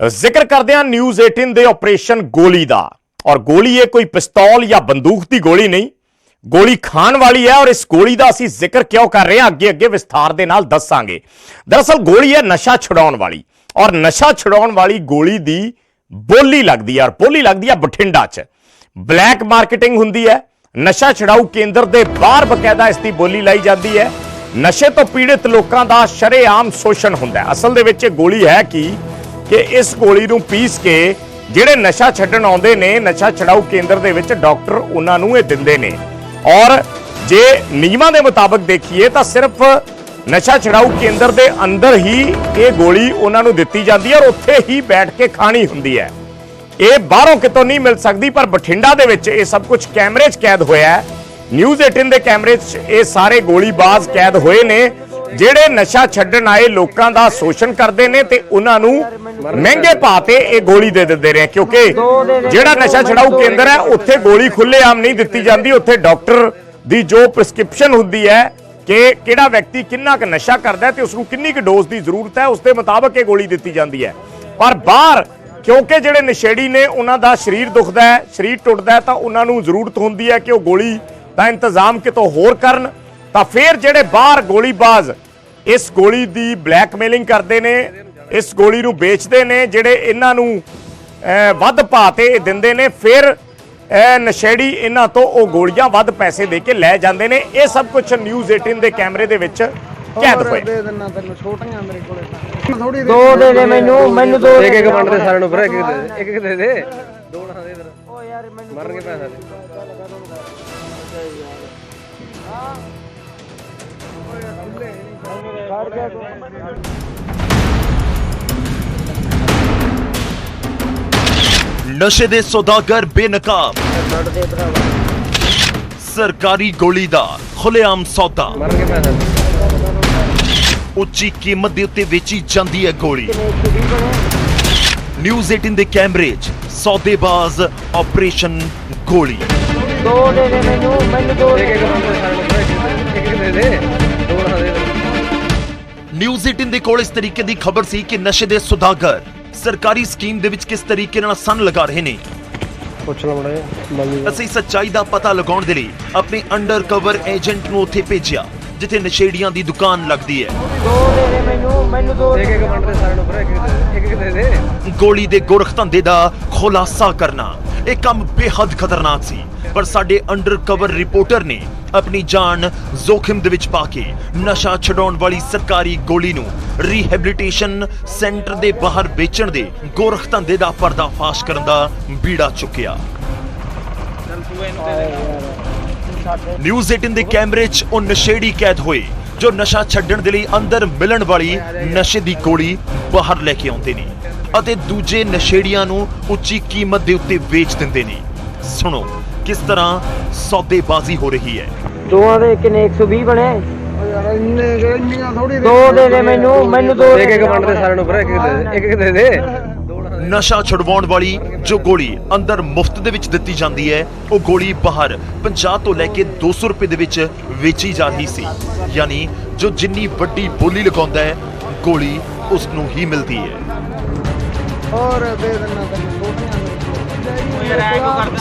ਜ਼ਿਕਰ ਕਰਦੇ ਹਾਂ ਨਿਊਜ਼ 18 ਦੇ ਆਪਰੇਸ਼ਨ ਗੋਲੀ ਦਾ। ਔਰ ਗੋਲੀ ਇਹ ਕੋਈ ਪਿਸਤੌਲ ਜਾਂ ਬੰਦੂਕ ਦੀ ਗੋਲੀ ਨਹੀਂ, ਗੋਲੀ ਖਾਣ ਵਾਲੀ ਹੈ ਔਰ ਇਸ ਗੋਲੀ ਦਾ ਅਸੀਂ ਜ਼ਿਕਰ ਕਿਉਂ ਕਰ ਰਹੇ ਹਾਂ? ਅੱਗੇ ਅੱਗੇ ਵਿਸਥਾਰ ਦੇ ਨਾਲ ਦੱਸਾਂਗੇ। ਦਰਅਸਲ ਗੋਲੀ ਹੈ ਨਸ਼ਾ ਛੁਡਾਉਣ ਵਾਲੀ ਔਰ ਨਸ਼ਾ ਛੁਡਾਉਣ ਵਾਲੀ ਗੋਲੀ ਦੀ ਬੋਲੀ ਲੱਗਦੀ ਹੈ ਔਰ ਬੋਲੀ ਲੱਗਦੀ ਹੈ ਬਠਿੰਡਾ 'ਚ। ਬਲੈਕ ਮਾਰਕੀਟਿੰਗ ਹੁੰਦੀ ਹੈ, ਨਸ਼ਾ ਛਡਾਊ ਕੇਂਦਰ ਦੇ ਬਾਹਰ ਬਕਾਇਦਾ ਇਸ ਦੀ ਬੋਲੀ ਲਾਈ ਜਾਂਦੀ ਹੈ। ਨਸ਼ੇ ਤੋਂ ਪੀੜਿਤ ਲੋਕਾਂ ਦਾ ਸ਼ਰੇਆਮ ਸ਼ੋਸ਼ਣ ਹੁੰਦਾ ਹੈ। ਅਸਲ ਦੇ ਵਿੱਚ ਇਹ ਗੋਲੀ ਹੈ ਕਿ ਕਿ ਇਸ ਗੋਲੀ ਨੂੰ ਪੀਸ ਕੇ ਜਿਹੜੇ ਨਸ਼ਾ ਛੱਡਣ ਆਉਂਦੇ ਨੇ, ਨਸ਼ਾ ਛਡਾਊ ਕੇਂਦਰ ਦੇ ਵਿੱਚ ਡਾਕਟਰ ਉਹਨਾਂ ਨੂੰ ਇਹ ਦਿੰਦੇ ਨੇ। ਔਰ ਜੇ ਨਿਯਮਾਂ ਦੇ ਮੁਤਾਬਕ ਦੇਖੀਏ ਤਾਂ ਸਿਰਫ ਨਸ਼ਾ ਛਡਾਊ ਕੇਂਦਰ ਦੇ ਅੰਦਰ ਹੀ ਇਹ ਗੋਲੀ ਉਹਨਾਂ ਨੂੰ ਦਿੱਤੀ ਜਾਂਦੀ ਹੈ ਔਰ ਉੱਥੇ ਹੀ ਬੈਠ ਕੇ ਖਾਣੀ ਹੁੰਦੀ ਹੈ। ਇਹ ਬਾਹਰੋਂ ਕਿਤੋਂ ਨਹੀਂ ਮਿਲ ਸਕਦੀ, ਪਰ ਬਠਿੰਡਾ ਦੇ ਵਿੱਚ ਇਹ ਸਭ ਕੁਝ ਕੈਮਰੇ 'ਚ ਕੈਦ ਹੋਇਆ ਹੈ। ਨਿਊਜ਼ 18 ਦੇ ਕੈਮਰੇ 'ਚ ਇਹ ਸਾਰੇ ਗੋਲੀਬਾਜ਼ ਕੈਦ ਹੋਏ ਨੇ। ਜਿਹੜੇ ਨਸ਼ਾ ਛੱਡਣ ਆਏ ਲੋਕਾਂ ਦਾ ਸ਼ੋਸ਼ਣ ਕਰਦੇ ਨੇ ਤੇ ਉਹਨਾਂ ਨੂੰ ਮਹਿੰਗੇ ਭਾਅ ਤੇ ਇਹ ਗੋਲੀ ਦੇ ਦਿੰਦੇ ਨੇ, ਕਿਉਂਕਿ ਜਿਹੜਾ ਨਸ਼ਾ ਛਡਾਊ ਕੇਂਦਰ ਹੈ, ਉੱਥੇ ਗੋਲੀ ਖੁੱਲ੍ਹੇਆਮ ਨਹੀਂ ਦਿੱਤੀ ਜਾਂਦੀ, ਉੱਥੇ ਡਾਕਟਰ ਦੀ ਜੋ ਪ੍ਰਿਸਕ੍ਰਿਪਸ਼ਨ ਹੁੰਦੀ ਹੈ ਕਿ ਕਿਹੜਾ ਵਿਅਕਤੀ ਕਿੰਨਾ ਕੁ ਨਸ਼ਾ ਕਰਦਾ ਤੇ ਉਸ ਨੂੰ ਕਿੰਨੀ ਕੁ ਡੋਜ਼ ਦੀ ਜ਼ਰੂਰਤ ਹੈ, ਉਸ ਦੇ ਮੁਤਾਬਕ ਇਹ ਗੋਲੀ ਦਿੱਤੀ ਜਾਂਦੀ ਹੈ। ਪਰ ਬਾਹਰ, ਕਿਉਂਕਿ ਜਿਹੜੇ ਨਸ਼ੇੜੀ ਨੇ, ਉਹਨਾਂ ਦਾ ਸਰੀਰ ਦੁਖਦਾ ਹੈ, ਸਰੀਰ ਟੁੱਟਦਾ ਹੈ, ਤਾਂ ਉਹਨਾਂ ਨੂੰ ਜ਼ਰੂਰਤ ਹੁੰਦੀ ਹੈ ਕਿ ਉਹ ਗੋਲੀ ਦਾ ਇੰਤਜ਼ਾਮ ਕਿਤੋਂ ਹੋਰ ਕਰਨ। ਤਾਂ ਫਿਰ ਜਿਹੜੇ ਬਾਹਰ ਗੋਲੀਬਾਜ਼ ਇਸ ਗੋਲੀ ਦੀ ਬਲੈਕਮੇਲਿੰਗ ਕਰਦੇ ਨੇ ਇਸ ਗੋਲੀ ਨੂੰ ਵੇਚਦੇ ਨੇ ਜਿਹੜੇ ਇਹਨਾਂ ਨੂੰ ਵੱਧ ਭਾਅ ਤੇ ਦਿੰਦੇ ਨੇ ਫਿਰ ਇਹ ਨਸ਼ੇੜੀ ਇਹਨਾਂ ਤੋਂ ਉਹ ਗੋਲੀਆਂ ਵੱਧ ਪੈਸੇ ਦੇ ਕੇ ਲੈ ਜਾਂਦੇ ਨੇ। ਇਹ ਸਭ ਕੁਝ ਨਿਊਜ਼ 18 ਦੇ ਕੈਮਰੇ ਦੇ ਵਿੱਚ ਕੈਦ ਹੋਏ। ਦੇ ਦਿੰਨਾ ਤੈਨੂੰ ਛੋਟੀਆਂ ਮੇਰੇ ਕੋਲੇ ਤਾਂ। ਥੋੜੀ ਦੋ ਦੇ ਦੇ ਮੈਨੂੰ ਮੈਨੂੰ ਦੋ ਇੱਕ ਇੱਕ ਵੰਡ ਦੇ ਸਾਰਿਆਂ ਨੂੰ ਫਿਰ ਇੱਕ ਇੱਕ ਦੇ ਦੇ। ਇੱਕ ਇੱਕ ਦੇ ਦੇ। ਦੋ ਨਾ ਦੇ ਫਿਰ। ਓ ਯਾਰ ਮੈਨੂੰ ਮਰਨਗੇ ਪੈਸੇ ਨਸ਼ੇ ਦੇ ਸੌਦਾਗਰ ਬੇਨਕਾਬ। ਸਰਕਾਰੀ ਗੋਲੀ ਦਾ ਖੁੱਲੇਆਮ ਸੌਦਾ। ਉੱਚੀ ਕੀਮਤ ਦੇ ਉੱਤੇ ਵੇਚੀ ਜਾਂਦੀ ਹੈ ਗੋਲੀ। ਨਿਊਜ਼ 18 ਦੇ ਕੈਮਰੇ 'ਚ ਸੌਦੇਬਾਜ਼ ਆਪਰੇਸ਼ਨ ਗੋਲੀ। ਦੋ ਦੇ ਦੇ ਮੈਨੂੰ ਮੈਨੂੰ ਦੋ ਦੇ ਦੇ। ਨਿਊਜ਼ 18 ਦੇ ਕੋਲ ਇਸ ਤਰੀਕੇ ਦੀ ਖਬਰ ਸੀ ਕਿ ਨਸ਼ੇ ਦੇ ਸੌਦਾਗਰ ਸਰਕਾਰੀ ਸਕੀਮ ਦੇ ਵਿੱਚ ਕਿਸ ਤਰੀਕੇ ਨਾਲ ਸੰਨ ਲਗਾ ਰਹੇ ਨੇ? ਪੁੱਛ ਲਾ ਮੜਾ ਮੰਗੀ ਅਸੀਂ ਸੱਚਾਈ ਦਾ ਪਤਾ ਲਗਾਉਣ ਦੇ ਲਈ ਆਪਣੇ ਅੰਡਰ ਕਵਰ ਏਜੰਟ ਨੂੰ ਉੱਥੇ ਭੇਜਿਆ ਜਿੱਥੇ ਨਸ਼ੇੜੀਆਂ ਦੀ ਦੁਕਾਨ ਲੱਗਦੀ ਹੈ। ਦੋ ਦੇ ਦੇ ਮੈਨੂੰ ਮੈਨੂੰ ਦੋ ਇੱਕ ਇੱਕ ਵੰਡ ਦੇ ਸਾਰਿਆਂ ਨੂੰ ਫਿਰ ਇੱਕ ਇੱਕ ਦੇ ਦੇ। ਇੱਕ ਇੱਕ ਦੇ ਦੇ। ਗੋਲੀ ਦੇ ਗੁਰਖ ਧੰਦੇ ਦਾ ਖੁਲਾਸਾ ਕਰਨਾ ਇਹ ਕੰਮ ਬੇਹੱਦ ਖਤਰਨਾਕ ਸੀ। ਪਰ ਸਾਡੇ ਅੰਡਰ ਕਵਰ ਰਿਪੋਰਟਰ ਨੇ ਆਪਣੀ ਜਾਨ ਜ਼ੋਖਿਮ ਦੇ ਵਿੱਚ ਪਾ ਕੇ ਨਸ਼ਾ ਛਡਾਉਣ ਵਾਲੀ ਸਰਕਾਰੀ ਗੋਲੀ ਨੂੰ ਰੀਹੈਬਿਲਿਟੇਸ਼ਨ ਸੈਂਟਰ ਦੇ ਬਾਹਰ ਵੇਚਣ ਦੇ ਗੋਰਖ ਧੰਦੇ ਦਾ ਪਰਦਾਫਾਸ਼ ਕਰਨ ਦਾ ਬੀੜਾ ਚੁੱਕਿਆ। ਨਿਊਜ਼ 18 ਦੇ ਕੈਮਰੇ 'ਚ ਉਹ ਨਸ਼ੇੜੀ ਕੈਦ ਹੋਏ, ਜੋ ਨਸ਼ਾ ਛੱਡਣ ਦੇ ਲਈ ਅੰਦਰ ਮਿਲਣ ਵਾਲੀ ਨਸ਼ੇ ਦੀ ਗੋਲੀ ਬਾਹਰ ਲੈ ਕੇ ਆਉਂਦੇ ਨੇ ਅਤੇ ਦੂਜੇ ਨਸ਼ੇੜੀਆਂ ਨੂੰ ਉੱਚੀ ਕੀਮਤ ਦੇ ਉੱਤੇ ਵੇਚ ਦਿੰਦੇ ਨੇ। ਸੁਣੋ, ਕਿਸ ਤਰ੍ਹਾਂ ਸੌਦੇਬਾਜ਼ੀ ਹੋ ਰਹੀ ਹੈ। ਦੋਆਂ ਦੇ ਕਿਨੇ? 120 ਬਣੇ? ਓ ਯਾਰ ਇੰਨੇ ਇੰਨੀਆਂ ਥੋੜੀ ਦੋ ਦੇ ਦੇ ਮੈਨੂੰ ਮੈਨੂੰ ਦੋ ਇੱਕ ਇੱਕ ਵੰਡ ਦੇ ਸਾਰਿਆਂ ਨੂੰ ਫਿਰ ਇੱਕ ਇੱਕ ਦੇ ਦੇ। ਇੱਕ ਇੱਕ ਦੇ ਦੇ। ਨਸ਼ਾ ਛੁਡਵਾਉਣ ਵਾਲੀ ਜੋ ਗੋਲੀ ਅੰਦਰ ਮੁਫਤ ਦੇ ਵਿੱਚ ਦਿੱਤੀ ਜਾਂਦੀ ਹੈ ਉਹ ਗੋਲੀ ਬਾਹਰ 50 ਤੋਂ ਲੈ ਕੇ 200 ਰੁਪਏ ਦੇ ਵਿੱਚ ਵੇਚੀ ਜਾ ਰਹੀ ਸੀ। ਯਾਨੀ ਜੋ ਜਿੰਨੀ ਵੱਡੀ ਬੋਲੀ ਲਗਾਉਂਦਾ ਹੈ ਗੋਲੀ ਉਸ ਨੂੰ ਹੀ ਮਿਲਦੀ ਹੈ। ਕੋਲੇ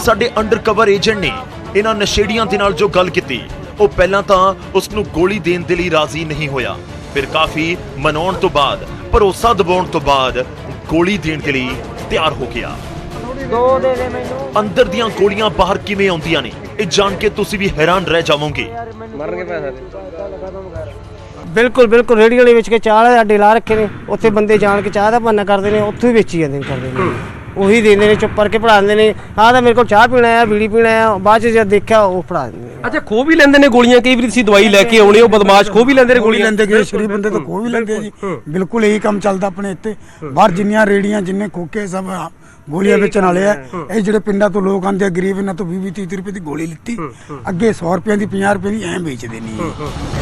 ਸਾਡੇ ਅੰਡਰਕਵਰ ਏਜੰਟ ਨੇ ਇਹਨਾਂ ਨਸ਼ੇੜੀਆਂ ਦੇ ਨਾਲ ਜੋ ਗੱਲ ਕੀਤੀ ਉਹ ਪਹਿਲਾਂ ਤਾਂ ਉਸ ਨੂੰ ਗੋਲੀ ਦੇਣ ਦੇ ਲਈ ਰਾਜ਼ੀ ਨਹੀਂ ਹੋਇਆ। ਫਿਰ ਕਾਫੀ ਮਨਾਉਣ ਤੋਂ ਬਾਅਦ ਭਰੋਸਾ ਦਿਵਾਉਣ ਤੋਂ ਬਾਅਦ ਗੋਲੀ ਦੇਣ ਦੇ ਲਈ ਤਿਆਰ ਹੋ ਗਿਆ। ਦੋ ਦੇ ਦੇ ਮੈਨੂੰ। ਅੰਦਰ ਦੀਆਂ ਗੋਲੀਆਂ ਬਾਹਰ ਕਿਵੇਂ ਆਉਂਦੀਆਂ ਨੇ ਇਹ ਜਾਣ ਕੇ ਤੁਸੀਂ ਵੀ ਹੈਰਾਨ ਰਹਿ ਜਾਵੋਗੇ। ਮਰਨਗੇ ਪੈਸੇ। ਬਿਲਕੁਲ ਬਿਲਕੁਲ ਰੇੜੀ ਵਾਲੇ ਵਿੱਚ ਕੇ ਚਾਹ ਵਾਲੇ ਅੱਡੇ ਲਾ ਰੱਖੇ ਨੇ ਉੱਥੇ ਬੰਦੇ ਜਾਣ ਕੇ ਚਾਹ ਦਾ ਬਹਾਨਾ ਕਰਦੇ ਨੇ ਉੱਥੋਂ ਹੀ ਵੇਚੀ ਜਾਂਦੇ ਨੇ ਕਰਦੇ ਨੇ ਉਹੀ ਦਿੰਦੇ ਨੇ ਚੁੱਪ ਕਰਕੇ ਫੜਾ ਦਿੰਦੇ ਨੇ। ਆਹ ਤਾਂ ਮੇਰੇ ਕੋਲ ਚਾਹ ਪੀਣਾ ਆ ਬੀੜੀ ਪੀਣਾ ਆ ਬਾਅਦ ਚ ਜਦ ਦੇਖਿਆ ਉਹ ਫੜਾ ਦਿੰਦੇ ਨੇ। ਅੱਛਾ ਖੋ ਵੀ ਲੈਂਦੇ ਨੇ ਗੋਲੀਆਂ ਕਈ ਵਾਰੀ ਤੁਸੀਂ ਦਵਾਈ ਲੈ ਕੇ ਆਉਣੇ ਹੋ ਬਦਮਾਸ਼ ਖੋ ਵੀ ਲੈਂਦੇ ਨੇ ਗੋਲੀ ਗੋਲੀਆਂ। ਲੈਂਦੇ ਕਿ ਸ਼ਰੀਫ ਬੰਦੇ ਤਾਂ ਕੋਈ ਵੀ ਲੈਂਦੇ ਆ ਜੀ। ਬਿਲਕੁਲ ਇਹੀ ਕੰਮ ਚੱਲਦਾ ਆਪਣੇ ਇੱਥੇ। ਬਾਹਰ ਜਿੰਨੀਆਂ ਰੇੜੀਆਂ ਜਿੰਨੇ ਖੋਕੇ ਸਭ ਆ, ਗੋਲੀਆਂ ਵੇਚਣ ਵਾਲੇ ਆ। ਇਹ ਜਿਹੜੇ ਪਿੰਡਾਂ ਤੋਂ ਲੋਕ ਆਉਂਦੇ ਆ ਗਰੀਬ ਇਹਨਾਂ ਤੋਂ 20 30 ਰੁਪਏ ਦੀ ਗੋਲੀ ਲਿੱਤੀ। ਅੱਗੇ 100 ਰੁਪਏ ਦੀ 50 ਰੁਪਏ ਦੀ ਐਂ ਵੇਚਦੇ ਨਹੀਂ ਇਹ।